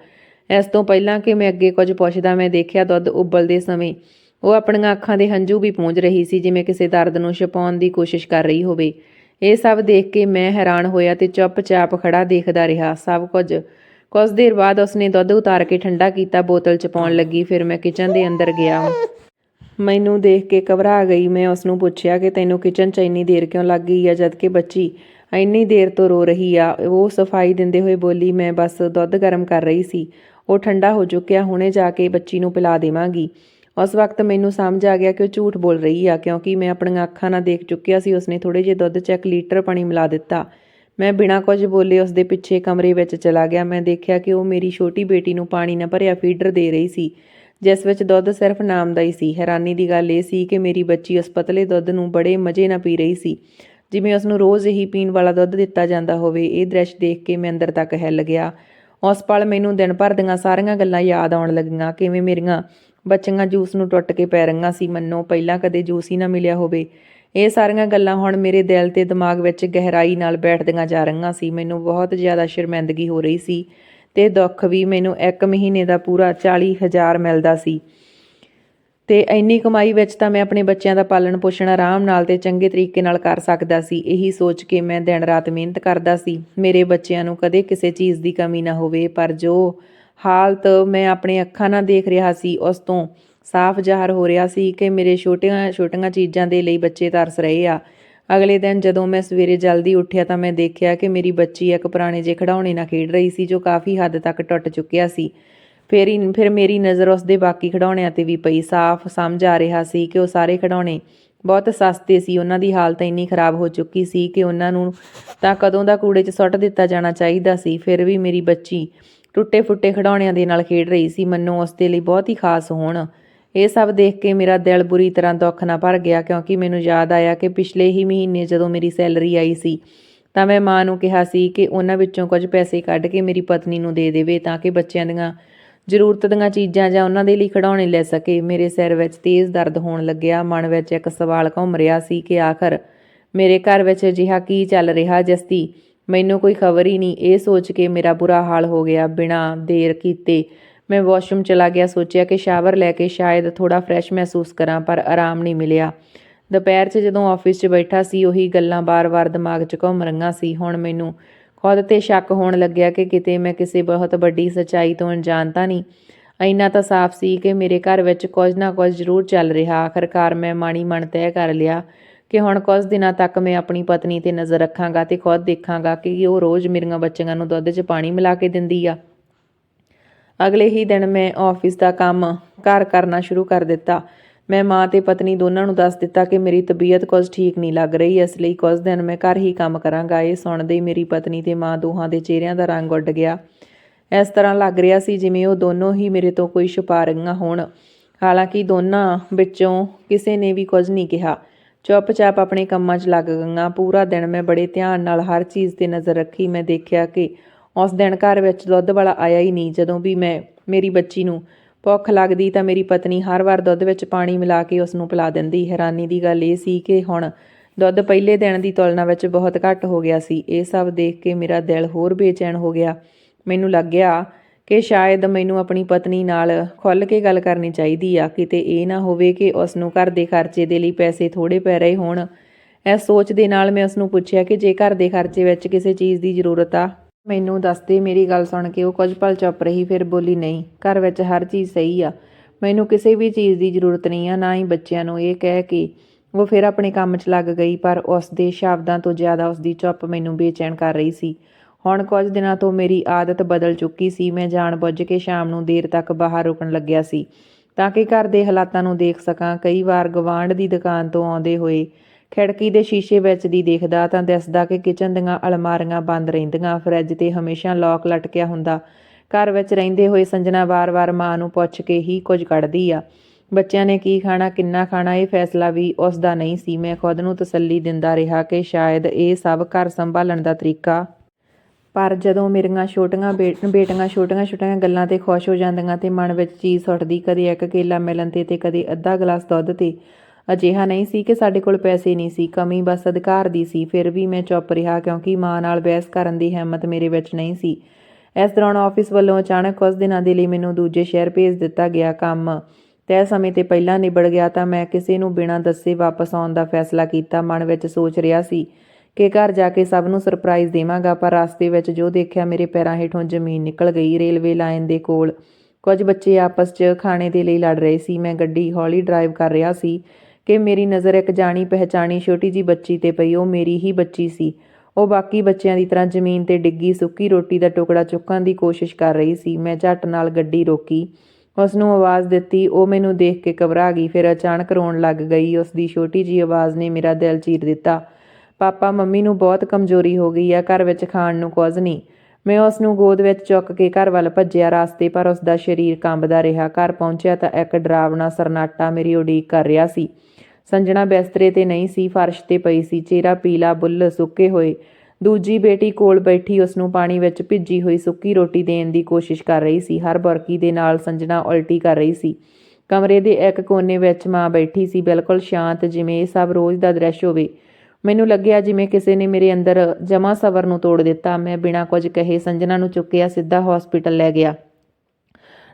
ਇਸ ਤੋਂ ਪਹਿਲਾਂ ਕਿ ਮੈਂ ਅੱਗੇ ਕੁਝ ਪੁੱਛਦਾ, ਮੈਂ ਦੇਖਿਆ ਦੁੱਧ ਉਬਲਦੇ ਸਮੇਂ ਉਹ ਆਪਣੀਆਂ ਅੱਖਾਂ ਦੇ ਹੰਝੂ ਵੀ ਪੂੰਝ ਰਹੀ ਸੀ, ਜਿਵੇਂ ਕਿਸੇ ਦਰਦ ਨੂੰ ਛੁਪਾਉਣ ਦੀ ਕੋਸ਼ਿਸ਼ ਕਰ ਰਹੀ ਹੋਵੇ। ਇਹ ਸਭ ਦੇਖ ਕੇ ਮੈਂ ਹੈਰਾਨ ਹੋਇਆ ਤੇ ਚੁੱਪਚਾਪ ਖੜਾ ਦੇਖਦਾ ਰਿਹਾ। ਸਭ ਕੁਝ। ਕੁਝ ਦੇਰ ਬਾਅਦ ਉਸਨੇ ਦੁੱਧ ਉਤਾਰ ਕੇ ਠੰਡਾ ਕੀਤਾ, ਬੋਤਲ 'ਚ ਪਾਉਣ ਲੱਗੀ, ਫਿਰ ਮੈਂ ਕਿਚਨ ਦੇ ਅੰਦਰ ਗਿਆ। ਮੈਨੂੰ ਦੇਖ ਕੇ ਘਬਰਾ ਗਈ। ਮੈਂ ਉਸ ਨੂੰ ਪੁੱਛਿਆ ਕਿ ਤੈਨੂੰ ਕਿਚਨ 'ਚ ਇੰਨੀ ਦੇਰ ਕਿਉਂ ਲੱਗ ਗਈ ਆ, ਜਦ ਕਿ ਬੱਚੀ ਇੰਨੀ ਦੇਰ ਤੋਂ ਰੋ ਰਹੀ ਆ। ਉਹ ਸਫ਼ਾਈ ਦਿੰਦੇ ਹੋਏ ਬੋਲੀ, ਮੈਂ ਬਸ ਦੁੱਧ ਗਰਮ ਕਰ ਰਹੀ ਸੀ। ਉਹ ਠੰਡਾ ਹੋ ਚੁੱਕਿਆ, ਹੁਣੇ ਜਾ ਕੇ ਬੱਚੀ ਨੂੰ ਪਿਲਾ ਦੇਵਾਂਗੀ। ਉਸ ਵਕਤ ਮੈਨੂੰ ਸਮਝ ਆ ਗਿਆ ਕਿ ਉਹ ਝੂਠ ਬੋਲ ਰਹੀ ਆ, ਕਿਉਂਕਿ ਮੈਂ ਆਪਣੀਆਂ ਅੱਖਾਂ ਨਾਲ ਦੇਖ ਚੁੱਕਿਆ ਸੀ, ਉਸਨੇ ਥੋੜੇ ਜਿਹੇ ਦੁੱਧ 'ਚ 1 ਲੀਟਰ ਪਾਣੀ ਮਿਲਾ ਦਿੱਤਾ। ਮੈਂ ਬਿਨਾਂ ਕੁਝ ਬੋਲੇ ਉਸ ਦੇ ਪਿੱਛੇ ਕਮਰੇ ਵਿੱਚ ਚਲਾ ਗਿਆ। ਮੈਂ ਦੇਖਿਆ ਕਿ ਉਹ ਮੇਰੀ ਛੋਟੀ ਬੇਟੀ ਨੂੰ ਪਾਣੀ ਨਾਲ ਭਰਿਆ ਫੀਡਰ ਦੇ ਰਹੀ ਸੀ, ਜਿਸ ਵਿੱਚ ਦੁੱਧ ਸਿਰਫ ਨਾਮ ਦਾ ਹੀ ਸੀ। ਹੈਰਾਨੀ ਦੀ ਗੱਲ ਇਹ ਸੀ ਕਿ ਮੇਰੀ ਬੱਚੀ ਉਸ ਪਤਲੇ ਦੁੱਧ ਨੂੰ ਬੜੇ ਮਜ਼ੇ ਨਾਲ ਪੀ ਰਹੀ ਸੀ, ਜਿਵੇਂ ਉਸ ਨੂੰ ਰੋਜ਼ ਹੀ ਪੀਣ ਵਾਲਾ ਦੁੱਧ ਦਿੱਤਾ ਜਾਂਦਾ ਹੋਵੇ। ਇਹ ਦ੍ਰਿਸ਼ ਦੇਖ ਕੇ ਮੈਂ ਅੰਦਰ ਤੱਕ ਹਿੱਲ ਗਿਆ। ਉਸ ਪਲ ਮੈਨੂੰ ਦਿਨ ਭਰ ਦੀਆਂ ਸਾਰੀਆਂ ਗੱਲਾਂ ਯਾਦ ਆਉਣ ਲੱਗੀਆਂ, ਕਿਵੇਂ ਮੇਰੀਆਂ ਬੱਚੀਆਂ ਜੂਸ ਨੂੰ ਟੁੱਟ ਕੇ ਪੈ ਰਹੀਆਂ ਸੀ ਮੰਨੋ, ਪਹਿਲਾਂ ਕਦੇ ਜੂਸ ਹੀ ਨਾ ਮਿਲਿਆ ਹੋਵੇ। ਇਹ ਸਾਰੀਆਂ ਗੱਲਾਂ ਹੁਣ ਮੇਰੇ ਦਿਲ ਤੇ ਦਿਮਾਗ ਵਿੱਚ ਗਹਿਰਾਈ ਨਾਲ ਬੈਠਦੀਆਂ ਜਾ ਰਹੀਆਂ ਸੀ। ਮੈਨੂੰ ਬਹੁਤ ਜ਼ਿਆਦਾ ਸ਼ਰਮਿੰਦਗੀ ਹੋ ਰਹੀ ਸੀ ਤੇ ਦੁੱਖ ਵੀ ਮੈਨੂੰ ਇੱਕ ਮਹੀਨੇ ਦਾ ਪੂਰਾ 40000 ਮਿਲਦਾ ਸੀ। ਤੇ ਇੰਨੀ ਕਮਾਈ ਵਿੱਚ ਤਾਂ ਮੈਂ ਆਪਣੇ ਬੱਚਿਆਂ ਦਾ ਪਾਲਣ ਪੋਸ਼ਣ ਆਰਾਮ ਨਾਲ ਤੇ ਚੰਗੇ ਤਰੀਕੇ ਨਾਲ ਕਰ ਸਕਦਾ ਸੀ। ਇਹੀ ਸੋਚ ਕੇ ਮੈਂ ਦਿਨ ਰਾਤ ਮਿਹਨਤ ਕਰਦਾ ਸੀ। ਮੇਰੇ ਬੱਚਿਆਂ ਨੂੰ ਕਦੇ ਕਿਸੇ ਚੀਜ਼ ਦੀ ਕਮੀ ਨਾ ਹੋਵੇ, ਪਰ ਜੋ ਹਾਲਤ ਮੈਂ ਆਪਣੇ ਅੱਖਾਂ ਨਾਲ ਦੇਖ ਰਿਹਾ ਸੀ, ਉਸ ਤੋਂ ਸਾਫ਼ ਜ਼ਾਹਰ ਹੋ ਰਿਹਾ ਸੀ ਕਿ ਮੇਰੇ ਛੋਟੀਆਂ ਛੋਟੀਆਂ ਚੀਜ਼ਾਂ ਦੇ ਲਈ ਬੱਚੇ ਤਰਸ ਰਹੇ ਆ। ਅਗਲੇ ਦਿਨ ਜਦੋਂ ਮੈਂ ਸਵੇਰੇ ਜਲਦੀ ਉੱਠਿਆ ਤਾਂ ਮੈਂ ਦੇਖਿਆ ਕਿ ਮੇਰੀ ਬੱਚੀ ਇੱਕ ਪੁਰਾਣੇ ਜਿਹੇ ਖਿਡੌਣੇ ਨਾਲ ਖੇਡ ਰਹੀ ਸੀ, ਜੋ ਕਾਫੀ ਹੱਦ ਤੱਕ ਟੁੱਟ ਚੁੱਕਿਆ ਸੀ। ਫਿਰ ਹੀ ਫਿਰ ਮੇਰੀ ਨਜ਼ਰ ਉਸ ਦੇ ਬਾਕੀ ਖਿਡੌਣਿਆਂ ਤੇ ਵੀ ਪਈ। ਸਾਫ਼ ਸਮਝ ਆ ਰਿਹਾ ਸੀ ਕਿ ਉਹ ਸਾਰੇ ਖਿਡੌਣੇ ਬਹੁਤ ਸਸਤੇ ਸੀ, ਉਹਨਾਂ ਦੀ ਹਾਲਤ ਇੰਨੀ ਖਰਾਬ ਹੋ ਚੁੱਕੀ ਸੀ ਕਿ ਉਹਨਾਂ ਨੂੰ ਤਾਂ ਕਦੋਂ ਦਾ ਕੂੜੇ 'ਚ ਸੁੱਟ ਦਿੱਤਾ ਜਾਣਾ ਚਾਹੀਦਾ ਸੀ। ਫਿਰ ਵੀ ਮੇਰੀ ਬੱਚੀ ਟੁੱਟੇ ਫੁੱਟੇ ਖਿਡੌਣਿਆਂ ਦੇ ਨਾਲ ਖੇਡ ਰਹੀ ਸੀ। ਮੰਨੋ ਉਸ ਦੇ ਲਈ ਬਹੁਤ ਹੀ ਖਾਸ ਹੋਣ। ਇਹ ਸਭ ਦੇਖ ਕੇ ਮੇਰਾ ਦਿਲ ਬੁਰੀ ਤਰ੍ਹਾਂ ਦੁੱਖ ਨਾਲ ਭਰ ਗਿਆ ਕਿਉਂਕਿ ਮੈਨੂੰ ਯਾਦ ਆਇਆ ਕਿ ਪਿਛਲੇ ਹੀ ਮਹੀਨੇ ਜਦੋਂ ਮੇਰੀ ਸੈਲਰੀ ਆਈ ਸੀ, ਤਾਂ ਮੈਂ ਮਾਂ ਨੂੰ ਕਿਹਾ ਸੀ ਕਿ ਉਹਨਾਂ ਵਿੱਚੋਂ ਕੁਝ ਪੈਸੇ ਕੱਢ ਕੇ ਮੇਰੀ ਪਤਨੀ ਨੂੰ ਦੇ ਦੇਵੇ ਤਾਂ ਕਿ ਬੱਚਿਆਂ ਦੀਆਂ ਜ਼ਰੂਰਤ ਦੀਆਂ ਚੀਜ਼ਾਂ ਜਾਂ ਉਹਨਾਂ ਦੇ ਲਈ ਖਿਡੌਣੇ ਲੈ ਸਕੇ। ਮੇਰੇ ਸਿਰ ਵਿੱਚ ਤੇਜ਼ ਦਰਦ ਹੋਣ ਲੱਗਿਆ। ਮਨ ਵਿੱਚ ਇੱਕ ਸਵਾਲ ਘੁੰਮ ਰਿਹਾ ਸੀ ਕਿ ਆਖਰ ਮੇਰੇ ਘਰ ਵਿੱਚ ਅਜਿਹਾ ਕੀ ਚੱਲ ਰਿਹਾ ਜਿਸ ਦੀ ਮੈਨੂੰ ਕੋਈ ਖਬਰ ਹੀ ਨਹੀਂ। ਇਹ ਸੋਚ ਕੇ ਮੇਰਾ ਬੁਰਾ ਹਾਲ ਹੋ ਗਿਆ। ਬਿਨਾਂ ਦੇਰ ਕੀਤੇ ਮੈਂ ਵਾਸ਼ਰੂਮ ਚਲਾ ਗਿਆ। ਸੋਚਿਆ ਕਿ ਸ਼ਾਵਰ ਲੈ ਕੇ ਸ਼ਾਇਦ ਥੋੜਾ ਫਰੈਸ਼ ਮਹਿਸੂਸ ਕਰਾਂ, ਪਰ ਆਰਾਮ ਨਹੀਂ ਮਿਲਿਆ। ਦੁਪਹਿਰ 'ਚ ਜਦੋਂ ਆਫਿਸ 'ਚ ਬੈਠਾ ਸੀ, ਉਹੀ ਗੱਲਾਂ ਬਾਰ-ਬਾਰ ਦਿਮਾਗ 'ਚ ਘੁੰਮ ਰਹੀਆਂ ਸੀ। ਹੁਣ ਮੈਨੂੰ ਖੁਦ ਤੇ ਸ਼ੱਕ ਹੋਣ ਲੱਗਿਆ ਕਿ ਕਿਤੇ ਮੈਂ ਕਿਸੇ ਬਹੁਤ ਵੱਡੀ ਸੱਚਾਈ ਤੋਂ ਅਣਜਾਣ ਤਾਂ ਨਹੀਂ। ਇੰਨਾ ਤਾਂ ਸਾਫ਼ ਸੀ ਕਿ ਮੇਰੇ ਘਰ ਵਿੱਚ ਕੁਝ ਨਾ ਕੁਝ ਜ਼ਰੂਰ ਚੱਲ ਰਿਹਾ। ਆਖਰਕਾਰ ਮੈਂ ਮਾਣੀ ਮਨ ਤੈਅ ਕਰ ਲਿਆ। ਕਿ ਹੁਣ ਕੁਝ ਦਿਨਾਂ ਤੱਕ ਮੈਂ ਆਪਣੀ ਪਤਨੀ ਤੇ ਨਜ਼ਰ ਰੱਖਾਂਗਾ ਤੇ ਖੁਦ ਦੇਖਾਂਗਾ ਕਿ ਉਹ ਰੋਜ਼ ਮੇਰੀਆਂ ਬੱਚੀਆਂ ਨੂੰ ਦੁੱਧ 'ਚ ਪਾਣੀ ਮਿਲਾ ਕੇ ਦਿੰਦੀ ਆ। ਅਗਲੇ ਹੀ ਦਿਨ ਮੈਂ ਆਫਿਸ ਦਾ ਕੰਮ ਘਰ ਕਰਨਾ ਸ਼ੁਰੂ ਕਰ ਦਿੱਤਾ। ਮੈਂ ਮਾਂ ਤੇ ਪਤਨੀ ਦੋਨਾਂ ਨੂੰ ਦੱਸ ਦਿੱਤਾ ਕਿ ਮੇਰੀ ਤਬੀਅਤ ਕੁਝ ਠੀਕ ਨਹੀਂ ਲੱਗ ਰਹੀ, ਇਸ ਲਈ ਕੁਝ ਦਿਨ ਮੈਂ ਘਰ ਹੀ ਕੰਮ ਕਰਾਂਗਾ। ਇਹ ਸੁਣਦੇ ਹੀ ਮੇਰੀ ਪਤਨੀ ਤੇ ਮਾਂ ਦੋਹਾਂ ਦੇ ਚਿਹਰਿਆਂ ਦਾ ਰੰਗ ਉੱਡ ਗਿਆ। ਇਸ ਤਰ੍ਹਾਂ ਲੱਗ ਰਿਹਾ ਸੀ ਜਿਵੇਂ ਉਹ ਦੋਨੋਂ ਹੀ ਮੇਰੇ ਤੋਂ ਕੋਈ ਛੁਪਾ ਰਹੀਆਂ ਹੋਣ। ਹਾਲਾਂਕਿ ਦੋਨਾਂ ਵਿੱਚੋਂ ਕਿਸੇ ਨੇ ਵੀ ਕੁਝ ਨਹੀਂ ਕਿਹਾ। ਚੁੱਪਚਾਪ ਆਪਣੇ ਕੰਮਾਂ 'ਚ ਲੱਗ ਗਈਆਂ। ਪੂਰਾ ਦਿਨ ਮੈਂ ਬੜੇ ਧਿਆਨ ਨਾਲ ਹਰ ਚੀਜ਼ ਤੇ ਨਜ਼ਰ ਰੱਖੀ। ਮੈਂ ਦੇਖਿਆ ਕਿ ਉਸ ਦਿਨ ਘਰ ਵਿੱਚ ਦੁੱਧ ਵਾਲਾ ਆਇਆ ਹੀ ਨਹੀਂ। ਜਦੋਂ ਵੀ ਮੈਂ, ਮੇਰੀ ਬੱਚੀ ਨੂੰ ਭੁੱਖ ਲੱਗਦੀ ਤਾਂ ਮੇਰੀ ਪਤਨੀ ਹਰ ਵਾਰ ਦੁੱਧ ਵਿੱਚ ਪਾਣੀ ਮਿਲਾ ਕੇ ਉਸ ਨੂੰ ਪਿਲਾ ਦਿੰਦੀ। ਹੈਰਾਨੀ ਦੀ ਗੱਲ ਇਹ ਸੀ ਕਿ ਹੁਣ ਦੁੱਧ ਪਹਿਲੇ ਦਿਨ ਦੀ ਤੁਲਨਾ ਵਿੱਚ ਬਹੁਤ ਘੱਟ ਹੋ ਗਿਆ ਸੀ। ਇਹ ਸਭ ਦੇਖ ਕੇ ਮੇਰਾ ਦਿਲ ਹੋਰ ਬੇਚੈਨ ਹੋ ਗਿਆ। ਮੈਨੂੰ ਲੱਗਿਆ ਕਿ ਸ਼ਾਇਦ ਮੈਨੂੰ ਆਪਣੀ ਪਤਨੀ ਨਾਲ ਖੁੱਲ੍ਹ ਕੇ ਗੱਲ ਕਰਨੀ ਚਾਹੀਦੀ ਆ, ਕਿਤੇ ਇਹ ਨਾ ਹੋਵੇ ਕਿ ਉਸ ਨੂੰ ਘਰ ਦੇ ਖਰਚੇ ਦੇ ਲਈ ਪੈਸੇ ਥੋੜੇ ਪੈ ਰਹੇ ਹੋਣ। ਇਸ ਸੋਚ ਦੇ ਨਾਲ ਮੈਂ ਉਸ ਨੂੰ ਪੁੱਛਿਆ ਕਿ ਜੇ ਘਰ ਦੇ ਖਰਚੇ ਵਿੱਚ ਕਿਸੇ ਚੀਜ਼ ਦੀ ਜ਼ਰੂਰਤ ਆ, ਮੈਨੂੰ ਦੱਸ ਦੇ, ਮੇਰੀ ਗੱਲ ਸੁਣ ਕੇ ਉਹ ਕੁਝ ਪਲ ਚੁੱਪ ਰਹੀ, ਫਿਰ ਬੋਲੀ, ਨਹੀਂ, ਘਰ ਵਿੱਚ ਹਰ ਚੀਜ਼ ਸਹੀ ਆ। ਮੈਨੂੰ ਕਿਸੇ ਵੀ ਚੀਜ਼ ਦੀ ਜ਼ਰੂਰਤ ਨਹੀਂ ਆ, ਨਾ ਹੀ ਬੱਚਿਆਂ ਨੂੰ ਇਹ ਕਹਿ ਕੇ ਉਹ ਫਿਰ ਆਪਣੇ ਕੰਮ 'ਚ ਲੱਗ ਗਈ, ਪਰ ਉਸ ਦੇ ਸ਼ਬਦਾਂ ਤੋਂ ਜ਼ਿਆਦਾ ਉਸ ਦੀ ਚੁੱਪ ਮੈਨੂੰ ਬੇਚੈਨ ਕਰ ਰਹੀ ਸੀ। ਹੁਣ ਕੁਝ ਦਿਨਾਂ ਤੋਂ ਮੇਰੀ ਆਦਤ ਬਦਲ ਚੁੱਕੀ ਸੀ। ਮੈਂ ਜਾਣਬੁੱਝ ਕੇ ਸ਼ਾਮ ਨੂੰ ਦੇਰ ਤੱਕ ਬਾਹਰ ਰੁਕਣ ਲੱਗਿਆ ਸੀ ਤਾਂ ਕਿ ਘਰ ਦੇ ਹਾਲਾਤਾਂ ਨੂੰ ਦੇਖ ਸਕਾਂ। ਕਈ ਵਾਰ ਗਵਾਂਢ ਦੀ ਦੁਕਾਨ ਤੋਂ ਆਉਂਦੇ ਹੋਏ ਖਿੜਕੀ ਦੇ ਸ਼ੀਸ਼ੇ ਵਿੱਚ ਦੀ ਦੇਖਦਾ ਤਾਂ ਦਿਸਦਾ ਕਿ ਕਿਚਨ ਦੀਆਂ ਅਲਮਾਰੀਆਂ ਬੰਦ ਰਹਿੰਦੀਆਂ, ਫਰਿੱਜ ਤੇ ਹਮੇਸ਼ਾ ਲੌਕ ਲਟਕਿਆ ਹੁੰਦਾ। ਘਰ ਵਿੱਚ ਰਹਿੰਦੇ ਹੋਏ ਸੰਜਨਾ ਵਾਰ-ਵਾਰ ਮਾਂ ਨੂੰ ਪੁੱਛ ਕੇ ਹੀ ਕੁਝ ਕੱਢਦੀ ਆ। ਬੱਚਿਆਂ ਨੇ ਕੀ ਖਾਣਾ, ਕਿੰਨਾ ਖਾਣਾ, ਇਹ ਫੈਸਲਾ ਵੀ ਉਸ ਦਾ ਨਹੀਂ ਸੀ। ਮੈਂ ਖੁਦ ਨੂੰ ਤਸੱਲੀ ਦਿੰਦਾ ਰਿਹਾ ਕਿ ਸ਼ਾਇਦ ਇਹ ਸਭ ਘਰ ਸੰਭਾਲਣ ਦਾ ਤਰੀਕਾ ਪਰ ਜਦੋਂ ਮੇਰੀਆਂ ਛੋਟੀਆਂ ਬੇ- ਬੇਟੀਆਂ ਛੋਟੀਆਂ ਛੋਟੀਆਂ ਗੱਲਾਂ ਤੇ ਖੁਸ਼ ਹੋ ਜਾਂਦੀਆਂ ਤੇ ਮਨ ਵਿੱਚ ਚੀਜ਼ ਉੱਠਦੀ, ਕਦੇ ਇੱਕ ਕੇਲਾ ਮਿਲਣ ਤੇ ਤੇ ਕਦੇ ਅੱਧਾ ਗਲਾਸ ਦੁੱਧ ਤੇ, ਅਜਿਹਾ ਨਹੀਂ ਸੀ ਕਿ ਸਾਡੇ ਕੋਲ ਪੈਸੇ ਨਹੀਂ ਸੀ, ਕਮੀ ਬਸ ਅਧਿਕਾਰ ਦੀ ਸੀ, ਫਿਰ ਵੀ ਮੈਂ ਚੁੱਪ ਰਿਹਾ ਕਿਉਂਕਿ ਮਾਂ ਨਾਲ ਬਹਿਸ ਕਰਨ ਦੀ ਹਿੰਮਤ ਮੇਰੇ ਵਿੱਚ ਨਹੀਂ ਸੀ। ਇਸ ਦੌਰਾਨ ਆਫਿਸ ਵੱਲੋਂ ਅਚਾਨਕ ਕੁਝ ਦਿਨਾਂ ਦੇ ਲਈ ਮੈਨੂੰ ਦੂਜੇ ਸ਼ਹਿਰ ਭੇਜ ਦਿੱਤਾ ਗਿਆ ਕੰਮ। ਤੈਅ ਸਮੇਂ ਤੇ ਪਹਿਲਾਂ ਨਿਬੜ ਗਿਆ ਤਾਂ ਮੈਂ ਕਿਸੇ ਨੂੰ ਬਿਨਾਂ ਦੱਸੇ ਵਾਪਸ ਆਉਣ ਦਾ ਫੈਸਲਾ ਕੀਤਾ, ਮਨ ਵਿੱਚ ਸੋਚ ਰਿਹਾ ਸੀ। ਕਿ ਘਰ ਜਾ ਕੇ ਸਭ ਨੂੰ ਸਰਪ੍ਰਾਈਜ਼ ਦੇਵਾਂਗਾ, ਪਰ ਰਸਤੇ ਵਿੱਚ ਜੋ ਦੇਖਿਆ ਮੇਰੇ ਪੈਰਾਂ ਹੇਠੋਂ ਜ਼ਮੀਨ ਨਿਕਲ ਗਈ ਰੇਲਵੇ ਲਾਈਨ ਦੇ ਕੋਲ। ਕੁਝ ਬੱਚੇ ਆਪਸ 'ਚ ਖਾਣੇ ਦੇ ਲਈ ਲੜ ਰਹੇ ਸੀ। ਮੈਂ ਗੱਡੀ ਹੌਲੀ ਡਰਾਈਵ ਕਰ ਰਿਹਾ ਸੀ ਕਿ ਮੇਰੀ ਨਜ਼ਰ ਇੱਕ ਜਾਣੀ ਪਹਿਚਾਣੀ ਛੋਟੀ ਜੀ ਬੱਚੀ ਤੇ ਪਈ, ਉਹ ਮੇਰੀ ਹੀ ਬੱਚੀ ਸੀ। ਉਹ ਬਾਕੀ ਬੱਚਿਆਂ ਦੀ ਤਰ੍ਹਾਂ ਜ਼ਮੀਨ ਤੇ ਡਿੱਗੀ, ਸੁੱਕੀ ਰੋਟੀ ਦਾ ਟੁਕੜਾ ਚੁੱਕਣ ਦੀ ਕੋਸ਼ਿਸ਼ ਕਰ ਰਹੀ ਸੀ। ਮੈਂ ਝੱਟ ਨਾਲ ਗੱਡੀ ਰੋਕੀ ਉਸ ਨੂੰ ਆਵਾਜ਼ ਦਿੱਤੀ, ਉਹ ਮੈਨੂੰ ਦੇਖ ਕੇ ਘਬਰਾ ਗਈ, ਫਿਰ ਅਚਾਨਕ ਰੋਣ ਲੱਗ ਗਈ। ਉਸ ਦੀ ਛੋਟੀ ਜੀ ਆਵਾਜ਼ ਨੇ ਮੇਰਾ ਦਿਲ ਚੀਰ ਦਿੱਤਾ। ਪਾਪਾ ਮੰਮੀ ਨੂੰ ਬਹੁਤ ਕਮਜ਼ੋਰੀ ਹੋ ਗਈ ਆ, ਘਰ ਵਿੱਚ ਖਾਣ ਨੂੰ ਕੁਝ ਨਹੀਂ। ਮੈਂ ਉਸ ਨੂੰ ਗੋਦ ਵਿੱਚ ਚੁੱਕ ਕੇ ਘਰ ਵੱਲ ਭੱਜਿਆ ਰਾਸਤੇ ਪਰ ਉਸ ਦਾ ਸਰੀਰ ਕੰਬਦਾ ਰਿਹਾ। ਘਰ ਪਹੁੰਚਿਆ ਤਾਂ ਇੱਕ ਡਰਾਵਣਾ ਸਰਨਾਟਾ ਮੇਰੀ ਉਡੀਕ ਕਰ ਰਿਹਾ ਸੀ। ਸੰਜਣਾ ਬਿਸਤਰੇ ਤੇ ਨਹੀਂ ਸੀ, ਫਰਸ਼ ਤੇ ਪਈ ਸੀ, ਚਿਹਰਾ ਪੀਲਾ ਬੁੱਲ ਸੁੱਕੇ ਹੋਏ। ਦੂਜੀ ਬੇਟੀ ਕੋਲ ਬੈਠੀ ਉਸ ਨੂੰ ਪਾਣੀ ਵਿੱਚ ਭਿੱਜੀ ਹੋਈ ਸੁੱਕੀ ਰੋਟੀ ਦੇਣ ਦੀ ਕੋਸ਼ਿਸ਼ ਕਰ ਰਹੀ ਸੀ। ਹਰ ਬੁਰਕੀ ਦੇ ਨਾਲ ਸੰਜਣਾ ਉਲਟੀ ਕਰ ਰਹੀ ਸੀ। ਕਮਰੇ ਦੇ ਇੱਕ ਕੋਨੇ ਵਿੱਚ ਮਾਂ ਬੈਠੀ ਸੀ, ਬਿਲਕੁਲ ਸ਼ਾਂਤ, ਜਿਵੇਂ ਇਹ ਸਭ ਰੋਜ਼ ਦਾ ਦ੍ਰਿਸ਼ ਹੋਵੇ। ਮੈਨੂੰ ਲੱਗਿਆ ਜਿਵੇਂ ਕਿਸੇ ਨੇ ਮੇਰੇ ਅੰਦਰ ਜਮਾ ਸਬਰ ਨੂੰ ਤੋੜ ਦਿੱਤਾ। ਮੈਂ ਬਿਨਾਂ ਕੁਝ ਕਹੇ ਸੰਜਨਾ ਨੂੰ ਚੁੱਕਿਆ, ਸਿੱਧਾ ਹਸਪੀਟਲ ਲੈ ਗਿਆ।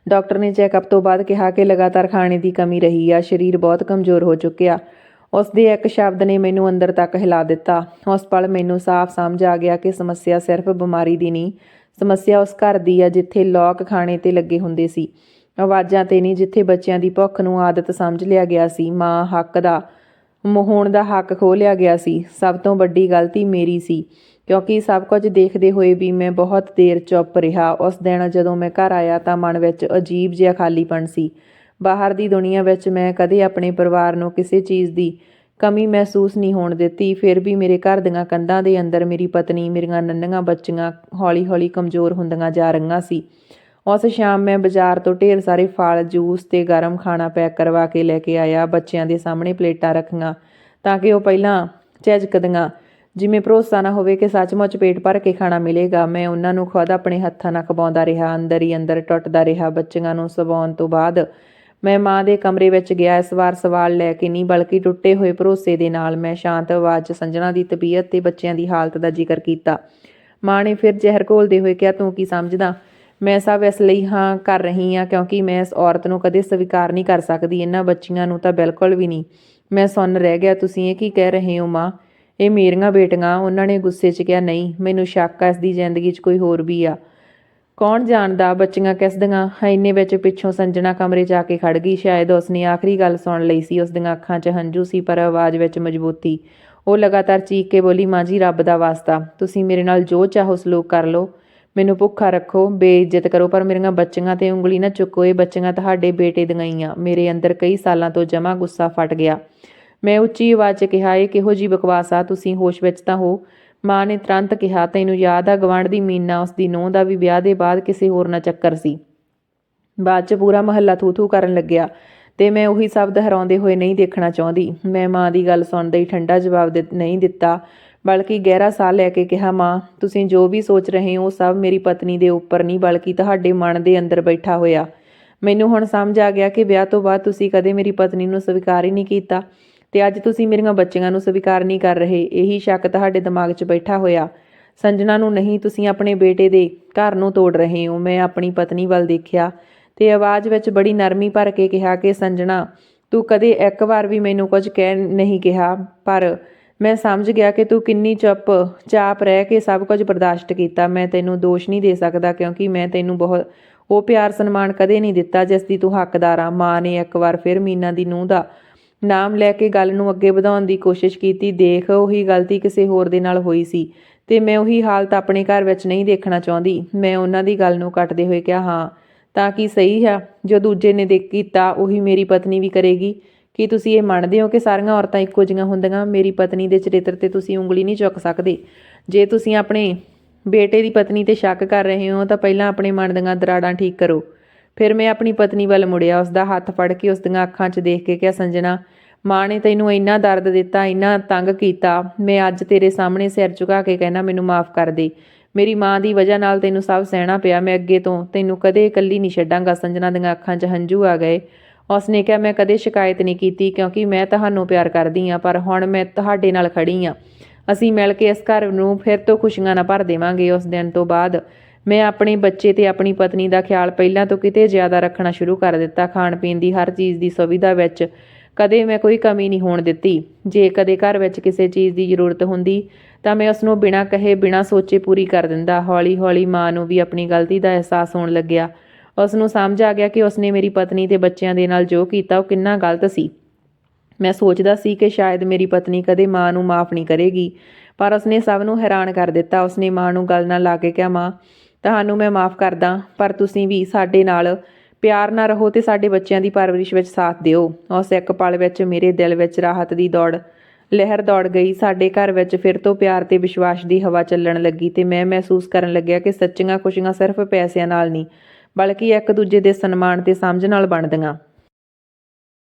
ਡਾਕਟਰ ਨੇ ਚੈੱਕਅਪ ਤੋਂ ਬਾਅਦ ਕਿਹਾ ਕਿ ਲਗਾਤਾਰ ਖਾਣੇ ਦੀ ਕਮੀ ਰਹੀ ਆ, ਸਰੀਰ ਬਹੁਤ ਕਮਜ਼ੋਰ ਹੋ ਚੁੱਕਿਆ। ਉਸ ਦੇ ਇੱਕ ਸ਼ਬਦ ਨੇ ਮੈਨੂੰ ਅੰਦਰ ਤੱਕ ਹਿਲਾ ਦਿੱਤਾ। ਉਸ ਪਲ ਮੈਨੂੰ ਸਾਫ਼ ਸਮਝ ਆ ਗਿਆ ਕਿ ਸਮੱਸਿਆ ਸਿਰਫ ਬਿਮਾਰੀ ਦੀ ਨਹੀਂ, ਸਮੱਸਿਆ ਉਸ ਘਰ ਦੀ ਆ ਜਿੱਥੇ ਲੋਕ ਖਾਣੇ ਤੇ ਲੱਗੇ ਹੁੰਦੇ ਸੀ। ਆਵਾਜ਼ਾਂ ਤੇ ਨਹੀਂ, ਜਿੱਥੇ ਬੱਚਿਆਂ ਦੀ ਭੁੱਖ ਨੂੰ ਆਦਤ ਸਮਝ ਲਿਆ ਗਿਆ ਸੀ। ਮਾਂ ਹੱਕ ਦਾ ਮੋਹਣ ਦਾ ਹੱਕ ਖੋਹ ਲਿਆ ਗਿਆ ਸੀ। ਸਭ ਤੋਂ ਵੱਡੀ ਗਲਤੀ ਮੇਰੀ ਸੀ, ਕਿਉਂਕਿ ਸਭ ਕੁਝ ਦੇਖਦੇ ਹੋਏ ਵੀ ਮੈਂ ਬਹੁਤ ਦੇਰ ਚੁੱਪ ਰਿਹਾ। ਉਸ ਦਿਨ ਜਦੋਂ ਮੈਂ ਘਰ ਆਇਆ ਤਾਂ ਮਨ ਵਿੱਚ ਅਜੀਬ ਜਿਹਾ ਖਾਲੀਪਣ ਸੀ। ਬਾਹਰ ਦੀ ਦੁਨੀਆ ਵਿੱਚ ਮੈਂ ਕਦੇ ਆਪਣੇ ਪਰਿਵਾਰ ਨੂੰ ਕਿਸੇ ਚੀਜ਼ ਦੀ ਕਮੀ ਮਹਿਸੂਸ ਨਹੀਂ ਹੋਣ ਦਿੱਤੀ। ਫਿਰ ਵੀ ਮੇਰੇ ਘਰ ਦੀਆਂ ਕੰਧਾਂ ਦੇ ਅੰਦਰ ਮੇਰੀ ਪਤਨੀ, ਮੇਰੀਆਂ ਨੰਨੀਆਂ ਬੱਚੀਆਂ ਹੌਲੀ-ਹੌਲੀ ਕਮਜ਼ੋਰ ਹੁੰਦੀਆਂ ਜਾ ਰਹੀਆਂ ਸੀ। ਉਸ ਸ਼ਾਮ ਮੈਂ ਬਾਜ਼ਾਰ ਤੋਂ ਢੇਰ ਸਾਰੇ ਫਲ, ਜੂਸ ਤੇ ਗਰਮ ਖਾਣਾ ਪੈਕ ਕਰਵਾ ਕੇ ਲੈ ਕੇ ਆਇਆ, ਬੱਚਿਆਂ ਦੇ ਸਾਹਮਣੇ ਪਲੇਟਾਂ ਰੱਖੀਆਂ ਤਾਂ ਕਿ ਉਹ ਪਹਿਲਾਂ ਝਿਜਕਦੀਆਂ। ਜਿਵੇਂ ਭਰੋਸਾ ਨਾ ਹੋਵੇ ਕਿ ਸੱਚਮੁੱਚ ਪੇਟ ਭਰ ਕੇ ਖਾਣਾ ਮਿਲੇਗਾ, ਮੈਂ ਉਹਨਾਂ ਨੂੰ ਖੁਦ ਆਪਣੇ ਹੱਥਾਂ ਨਾਲ ਖਵਾਉਂਦਾ ਰਿਹਾ, ਅੰਦਰ ਹੀ ਅੰਦਰ ਟੁੱਟਦਾ ਰਿਹਾ, ਬੱਚਿਆਂ ਨੂੰ ਸਵਾਉਣ ਤੋਂ ਬਾਅਦ। ਮੈਂ ਮਾਂ ਦੇ ਕਮਰੇ ਵਿੱਚ ਗਿਆ, ਇਸ ਵਾਰ ਸਵਾਲ ਲੈ ਕੇ ਨਹੀਂ, ਬਲਕਿ ਟੁੱਟੇ ਹੋਏ ਭਰੋਸੇ ਦੇ ਨਾਲ ਮੈਂ ਸ਼ਾਂਤ ਆਵਾਜ਼ 'ਚ ਸੰਜਣਾ ਦੀ ਤਬੀਅਤ ਤੇ ਬੱਚਿਆਂ ਦੀ ਹਾਲਤ ਦਾ ਜ਼ਿਕਰ ਕੀਤਾ। ਮਾਂ ਨੇ ਫਿਰ ਜ਼ਹਿਰ ਘੋਲਦੇ ਹੋਏ ਕਿਹਾ, ਤੂੰ ਕੀ ਸਮਝਦਾ? ਮੈਂ ਸਭ ਇਸ ਲਈ ਹਾਂ ਕਰ ਰਹੀ ਹਾਂ, ਕਿਉਂਕਿ ਮੈਂ ਇਸ ਔਰਤ ਨੂੰ ਕਦੇ ਸਵੀਕਾਰ ਨਹੀਂ ਕਰ ਸਕਦੀ, ਇਹਨਾਂ ਬੱਚੀਆਂ ਨੂੰ ਤਾਂ ਬਿਲਕੁਲ ਵੀ ਨਹੀਂ। ਮੈਂ ਸੁਣ ਰਹਿ ਗਿਆ, ਤੁਸੀਂ ਇਹ ਕੀ ਕਹਿ ਰਹੇ ਹੋ ਮਾਂ? ਇਹ ਮੇਰੀਆਂ ਬੇਟੀਆਂ, ਉਹਨਾਂ ਨੇ ਗੁੱਸੇ 'ਚ ਕਿਹਾ, ਨਹੀਂ, ਮੈਨੂੰ ਸ਼ੱਕ ਆ ਇਸ ਦੀ ਜ਼ਿੰਦਗੀ 'ਚ ਕੋਈ ਹੋਰ ਵੀ ਆ। ਕੌਣ ਜਾਣਦਾ ਬੱਚੀਆਂ ਕਿਸ ਦੀਆਂ? ਇੰਨੇ ਵਿੱਚ ਪਿੱਛੋਂ ਸੰਜਣਾ ਕਮਰੇ 'ਚ ਆ ਕੇ ਖੜ ਗਈ। ਸ਼ਾਇਦ ਉਸਨੇ ਆਖਰੀ ਗੱਲ ਸੁਣ ਲਈ ਸੀ ਉਸ ਦੀਆਂ ਅੱਖਾਂ 'ਚ ਹੰਝੂ ਸੀ, ਪਰ ਆਵਾਜ਼ ਵਿੱਚ ਮਜ਼ਬੂਤੀ। ਉਹ ਲਗਾਤਾਰ ਚੀਕ ਕੇ ਬੋਲੀ, ਮਾਂ ਜੀ, ਰੱਬ ਦਾ ਵਾਸਤਾ। ਤੁਸੀਂ ਮੇਰੇ ਨਾਲ ਜੋ ਚਾਹੋ, ਸਲੂਕ ਕਰ ਲਓ। ਮੈਨੂੰ ਭੁੱਖਾ ਰੱਖੋ, ਬੇਇੱਜ਼ਤ ਕਰੋ, ਪਰ ਮੇਰੀਆਂ ਬੱਚੀਆਂ ਤੇ ਉਂਗਲੀ ਨਾ ਚੁੱਕੋ। ਇਹ ਬੱਚੀਆਂ ਤੁਹਾਡੇ ਬੇਟੇ ਦੀਆਂ ਹੀ ਆ। ਮੇਰੇ ਅੰਦਰ ਕਈ ਸਾਲਾਂ ਤੋਂ ਜਮਾ ਗੁੱਸਾ ਫਟ ਗਿਆ। ਮੈਂ ਉੱਚੀ ਆਵਾਜ਼ 'ਚ ਕਿਹਾ, ਇਹ ਕਿਹੋ ਜੀ ਬਕਵਾਸ ਆ? ਤੁਸੀਂ ਹੋਸ਼ ਵਿੱਚ ਤਾਂ ਹੋ? ਮਾਂ ਨੇ ਤੁਰੰਤ ਕਿਹਾ, ਤੈਨੂੰ ਯਾਦ ਆ ਗਵਾਂਢ ਦੀ ਮੀਨਾ, ਉਸ ਦੀ ਨੂੰਹ ਦਾ ਵੀ ਵਿਆਹ ਦੇ ਬਾਅਦ ਕਿਸੇ ਹੋਰ ਨਾਲ ਚੱਕਰ ਸੀ। ਬਾਅਦ 'ਚ ਪੂਰਾ ਮਹੱਲਾ ਥੂ-ਥੂ ਕਰਨ ਲੱਗਿਆ ਤੇ ਮੈਂ ਉਹੀ ਸਭ ਦੁਹਰਾਉਂਦੇ ਹੋਏ ਨਹੀਂ ਦੇਖਣਾ ਚਾਹੁੰਦੀ। ਮੈਂ ਮਾਂ ਦੀ ਗੱਲ ਸੁਣਦੇ ਹੀ ਠੰਡਾ ਜਵਾਬ ਨਹੀਂ ਦਿੱਤਾ। ਬਲਕਿ ਗਹਿਰਾ ਸਾਹ ਲੈ ਕੇ ਕਿਹਾ, ਮਾਂ, ਤੁਸੀਂ ਜੋ ਵੀ ਸੋਚ ਰਹੇ ਹੋ ਉਹ ਸਭ ਮੇਰੀ ਪਤਨੀ ਦੇ ਉੱਪਰ ਨਹੀਂ, ਬਲਕਿ ਤੁਹਾਡੇ ਮਨ ਦੇ ਅੰਦਰ ਬੈਠਾ ਹੋਇਆ। ਮੈਨੂੰ ਹੁਣ ਸਮਝ ਆ ਗਿਆ ਕਿ ਵਿਆਹ ਤੋਂ ਬਾਅਦ ਤੁਸੀਂ ਕਦੇ ਮੇਰੀ ਪਤਨੀ ਨੂੰ ਸਵੀਕਾਰ ਹੀ ਨਹੀਂ ਕੀਤਾ ਤੇ ਅੱਜ ਤੁਸੀਂ ਮੇਰੀਆਂ ਬੱਚੀਆਂ ਨੂੰ ਸਵੀਕਾਰ ਨਹੀਂ ਕਰ ਰਹੇ। ਇਹੀ ਸ਼ੱਕ ਤੁਹਾਡੇ ਦਿਮਾਗ 'ਚ ਬੈਠਾ ਹੋਇਆ। ਸੰਜਨਾ ਨੂੰ ਨਹੀਂ, ਤੁਸੀਂ ਆਪਣੇ ਬੇਟੇ ਦੇ ਘਰ ਨੂੰ ਤੋੜ ਰਹੇ ਹੋ। ਮੈਂ ਆਪਣੀ ਪਤਨੀ ਵੱਲ ਦੇਖਿਆ ਤੇ ਆਵਾਜ਼ ਵਿੱਚ ਬੜੀ ਨਰਮੀ ਭਰ ਕੇ ਕਿਹਾ ਕਿ ਸੰਜਣਾ ਤੂੰ ਕਦੇ ਇੱਕ ਵਾਰ ਵੀ ਮੈਨੂੰ ਕੁਝ ਕਹਿ ਨਹੀਂ ਕਿਹਾ, ਪਰ ਮੈਂ ਸਮਝ ਗਿਆ ਕਿ ਤੂੰ ਕਿੰਨੀ ਚੁੱਪ, ਚਾਪ ਰਹਿ ਕੇ ਸਭ ਕੁਝ ਬਰਦਾਸ਼ਤ ਕੀਤਾ। ਮੈਂ ਤੈਨੂੰ ਦੋਸ਼ ਨਹੀਂ ਦੇ ਸਕਦਾ ਕਿਉਂਕਿ ਮੈਂ ਤੈਨੂੰ ਬਹੁਤ, ਉਹ ਪਿਆਰ ਸਨਮਾਨ ਕਦੇ ਨਹੀਂ ਦਿੱਤਾ ਜਿਸ ਦੀ ਤੂੰ ਹੱਕਦਾਰ ਆ। ਮਾਂ ਨੇ ਇੱਕ ਵਾਰ ਫਿਰ ਮੀਨਾ ਦੀ ਨੂੰਹ ਦਾ ਨਾਮ ਲੈ ਕੇ ਗੱਲ ਨੂੰ ਅੱਗੇ ਵਧਾਉਣ ਦੀ ਕੋਸ਼ਿਸ਼ ਕੀਤੀ। ਦੇਖ, ਉਹੀ ਗਲਤੀ ਕਿਸੇ ਹੋਰ ਦੇ ਨਾਲ ਹੋਈ ਸੀ ਤੇ ਮੈਂ ਉਹੀ ਹਾਲਤ ਆਪਣੇ ਘਰ ਵਿੱਚ ਨਹੀਂ ਦੇਖਣਾ ਚਾਹੁੰਦੀ। ਮੈਂ ਉਹਨਾਂ ਦੀ ਗੱਲ ਨੂੰ ਕੱਟਦੇ ਹੋਏ ਕਿਹਾ, ਹਾਂ, ਤਾਂ ਕਿ ਸਹੀ ਹੈ ਜੋ ਦੂਜੇ ਨੇ ਦੇਖ ਕੀਤਾ, ਉਹੀ ਮੇਰੀ ਪਤਨੀ ਵੀ ਕਰੇਗੀ। ਕੀ ਤੁਸੀਂ ਇਹ ਮੰਨਦੇ ਹੋ ਕਿ ਸਾਰੀਆਂ ਔਰਤਾਂ ਇੱਕੋ ਜਿਹੀਆਂ ਹੁੰਦੀਆਂ? ਮੇਰੀ ਪਤਨੀ ਦੇ ਚਰਿੱਤਰ ਤੇ ਤੁਸੀਂ ਉਂਗਲੀ ਨਹੀਂ ਚੁੱਕ ਸਕਦੇ। ਜੇ ਤੁਸੀਂ ਆਪਣੇ ਬੇਟੇ ਦੀ ਪਤਨੀ ਤੇ ਸ਼ੱਕ ਕਰ ਰਹੇ ਹੋ, ਤਾਂ ਪਹਿਲਾਂ ਆਪਣੇ ਮਨ ਦੀਆਂ ਦਰਾੜਾਂ ਠੀਕ ਕਰੋ। ਫਿਰ ਮੈਂ ਆਪਣੀ ਪਤਨੀ ਵੱਲ ਮੁੜਿਆ ਉਸ ਦਾ ਹੱਥ ਫੜ ਕੇ ਉਸ ਦੀਆਂ ਅੱਖਾਂ 'ਚ ਦੇਖ ਕੇ ਕਿਹਾ ਸੰਜਣਾ ਮਾਂ ਨੇ ਤੈਨੂੰ ਇੰਨਾ ਦਰਦ ਦਿੱਤਾ, ਇੰਨਾ ਤੰਗ ਕੀਤਾ, ਮੈਂ ਅੱਜ ਤੇਰੇ ਸਾਹਮਣੇ ਸਿਰ ਝੁਕਾ ਕੇ ਕਹਿਣਾ, ਮੈਨੂੰ ਮਾਫ ਕਰ ਦੇ। ਮੇਰੀ ਮਾਂ ਦੀ ਵਜ੍ਹਾ ਨਾਲ ਤੈਨੂੰ ਸਭ ਸਹਿਣਾ ਪਿਆ, ਮੈਂ ਅੱਗੇ ਤੋਂ ਤੈਨੂੰ ਕਦੇ ਇਕੱਲੀ ਨਹੀਂ ਛੱਡਾਂਗਾ। ਸੰਜਨਾ ਦੀਆਂ ਅੱਖਾਂ 'ਚ ਹੰਝੂ ਆ ਗਏ। ਉਸ ਨੇ ਕਿਹਾ, ਮੈਂ ਕਦੇ ਸ਼ਿਕਾਇਤ ਨਹੀਂ ਕੀਤੀ ਕਿਉਂਕਿ ਮੈਂ ਤੁਹਾਨੂੰ ਪਿਆਰ ਕਰਦੀ ਹਾਂ, ਪਰ ਹੁਣ ਮੈਂ ਤੁਹਾਡੇ ਨਾਲ ਖੜੀ ਹਾਂ। ਅਸੀਂ ਮਿਲ ਕੇ ਇਸ ਘਰ ਨੂੰ ਫਿਰ ਤੋਂ ਖੁਸ਼ੀਆਂ ਨਾਲ ਭਰ ਦੇਵਾਂਗੇ। ਉਸ ਦਿਨ ਤੋਂ ਬਾਅਦ ਮੈਂ ਆਪਣੇ ਬੱਚੇ ਤੇ ਆਪਣੀ ਪਤਨੀ ਦਾ ਖਿਆਲ ਪਹਿਲਾਂ ਤੋਂ ਕਿਤੇ ਜ਼ਿਆਦਾ ਰੱਖਣਾ ਸ਼ੁਰੂ ਕਰ ਦਿੱਤਾ। ਖਾਣ ਪੀਣ ਦੀ ਹਰ ਚੀਜ਼ ਦੀ ਸੁਵਿਧਾ ਵਿੱਚ ਕਦੇ ਮੈਂ ਕੋਈ ਕਮੀ ਨਹੀਂ ਹੋਣ ਦਿੱਤੀ। ਜੇ ਕਦੇ ਘਰ ਵਿੱਚ ਕਿਸੇ ਚੀਜ਼ ਦੀ ਜ਼ਰੂਰਤ ਹੁੰਦੀ ਤਾਂ ਮੈਂ ਉਸ ਨੂੰ ਬਿਨਾਂ ਕਹੇ, ਬਿਨਾਂ ਸੋਚੇ ਪੂਰੀ ਕਰ ਦਿੰਦਾ। ਹੌਲੀ ਹੌਲੀ ਮਾਂ ਨੂੰ ਵੀ ਆਪਣੀ ਗਲਤੀ ਦਾ ਅਹਿਸਾਸ ਹੋਣ ਲੱਗਿਆ। ਉਸ ਨੂੰ ਸਮਝ ਆ ਗਿਆ ਕਿ ਉਸਨੇ ਮੇਰੀ ਪਤਨੀ ਤੇ ਬੱਚਿਆਂ ਦੇ ਨਾਲ ਜੋ ਕੀਤਾ ਉਹ ਕਿੰਨਾ ਗਲਤ ਸੀ। ਮੈਂ ਸੋਚਦਾ ਸੀ ਕਿ ਸ਼ਾਇਦ ਮੇਰੀ ਪਤਨੀ ਕਦੇ ਮਾਂ ਨੂੰ ਮਾਫ ਨਹੀਂ ਕਰੇਗੀ, ਪਰ ਉਸਨੇ ਸਭ ਨੂੰ ਹੈਰਾਨ ਕਰ ਦਿੱਤਾ। ਉਸਨੇ ਮਾਂ ਨੂੰ ਗੱਲ ਨਾਲ ਲਾ ਕੇ ਕਿਹਾ, ਮਾਂ, ਤੁਹਾਨੂੰ ਮੈਂ ਮਾਫ ਕਰਦਾ, ਪਰ ਤੁਸੀਂ ਵੀ ਸਾਡੇ ਨਾਲ ਪਿਆਰ ਨਾਲ ਰਹੋ ਤੇ ਸਾਡੇ ਬੱਚਿਆਂ ਦੀ ਪਰਵਰਿਸ਼ ਵਿੱਚ ਸਾਥ ਦਿਓ। ਉਸ ਇੱਕ ਪਲ ਵਿੱਚ ਮੇਰੇ ਦਿਲ ਵਿੱਚ ਰਾਹਤ ਦੀ ਦੌੜ, ਲਹਿਰ ਦੌੜ ਗਈ। ਸਾਡੇ ਘਰ ਵਿੱਚ ਫਿਰ ਤੋਂ ਪਿਆਰ ਤੇ ਵਿਸ਼ਵਾਸ ਦੀ ਹਵਾ ਚੱਲਣ ਲੱਗੀ ਤੇ ਮੈਂ ਮਹਿਸੂਸ ਕਰਨ ਲੱਗਿਆ ਕਿ ਸੱਚੀਆਂ ਖੁਸ਼ੀਆਂ ਸਿਰਫ ਪੈਸਿਆਂ ਨਾਲ ਨਹੀਂ ਬਲਕਿ ਇੱਕ ਦੂਜੇ ਦੇ ਸਨਮਾਨ ਤੇ ਸਮਝ ਨਾਲ ਬਣਦੀਆਂ।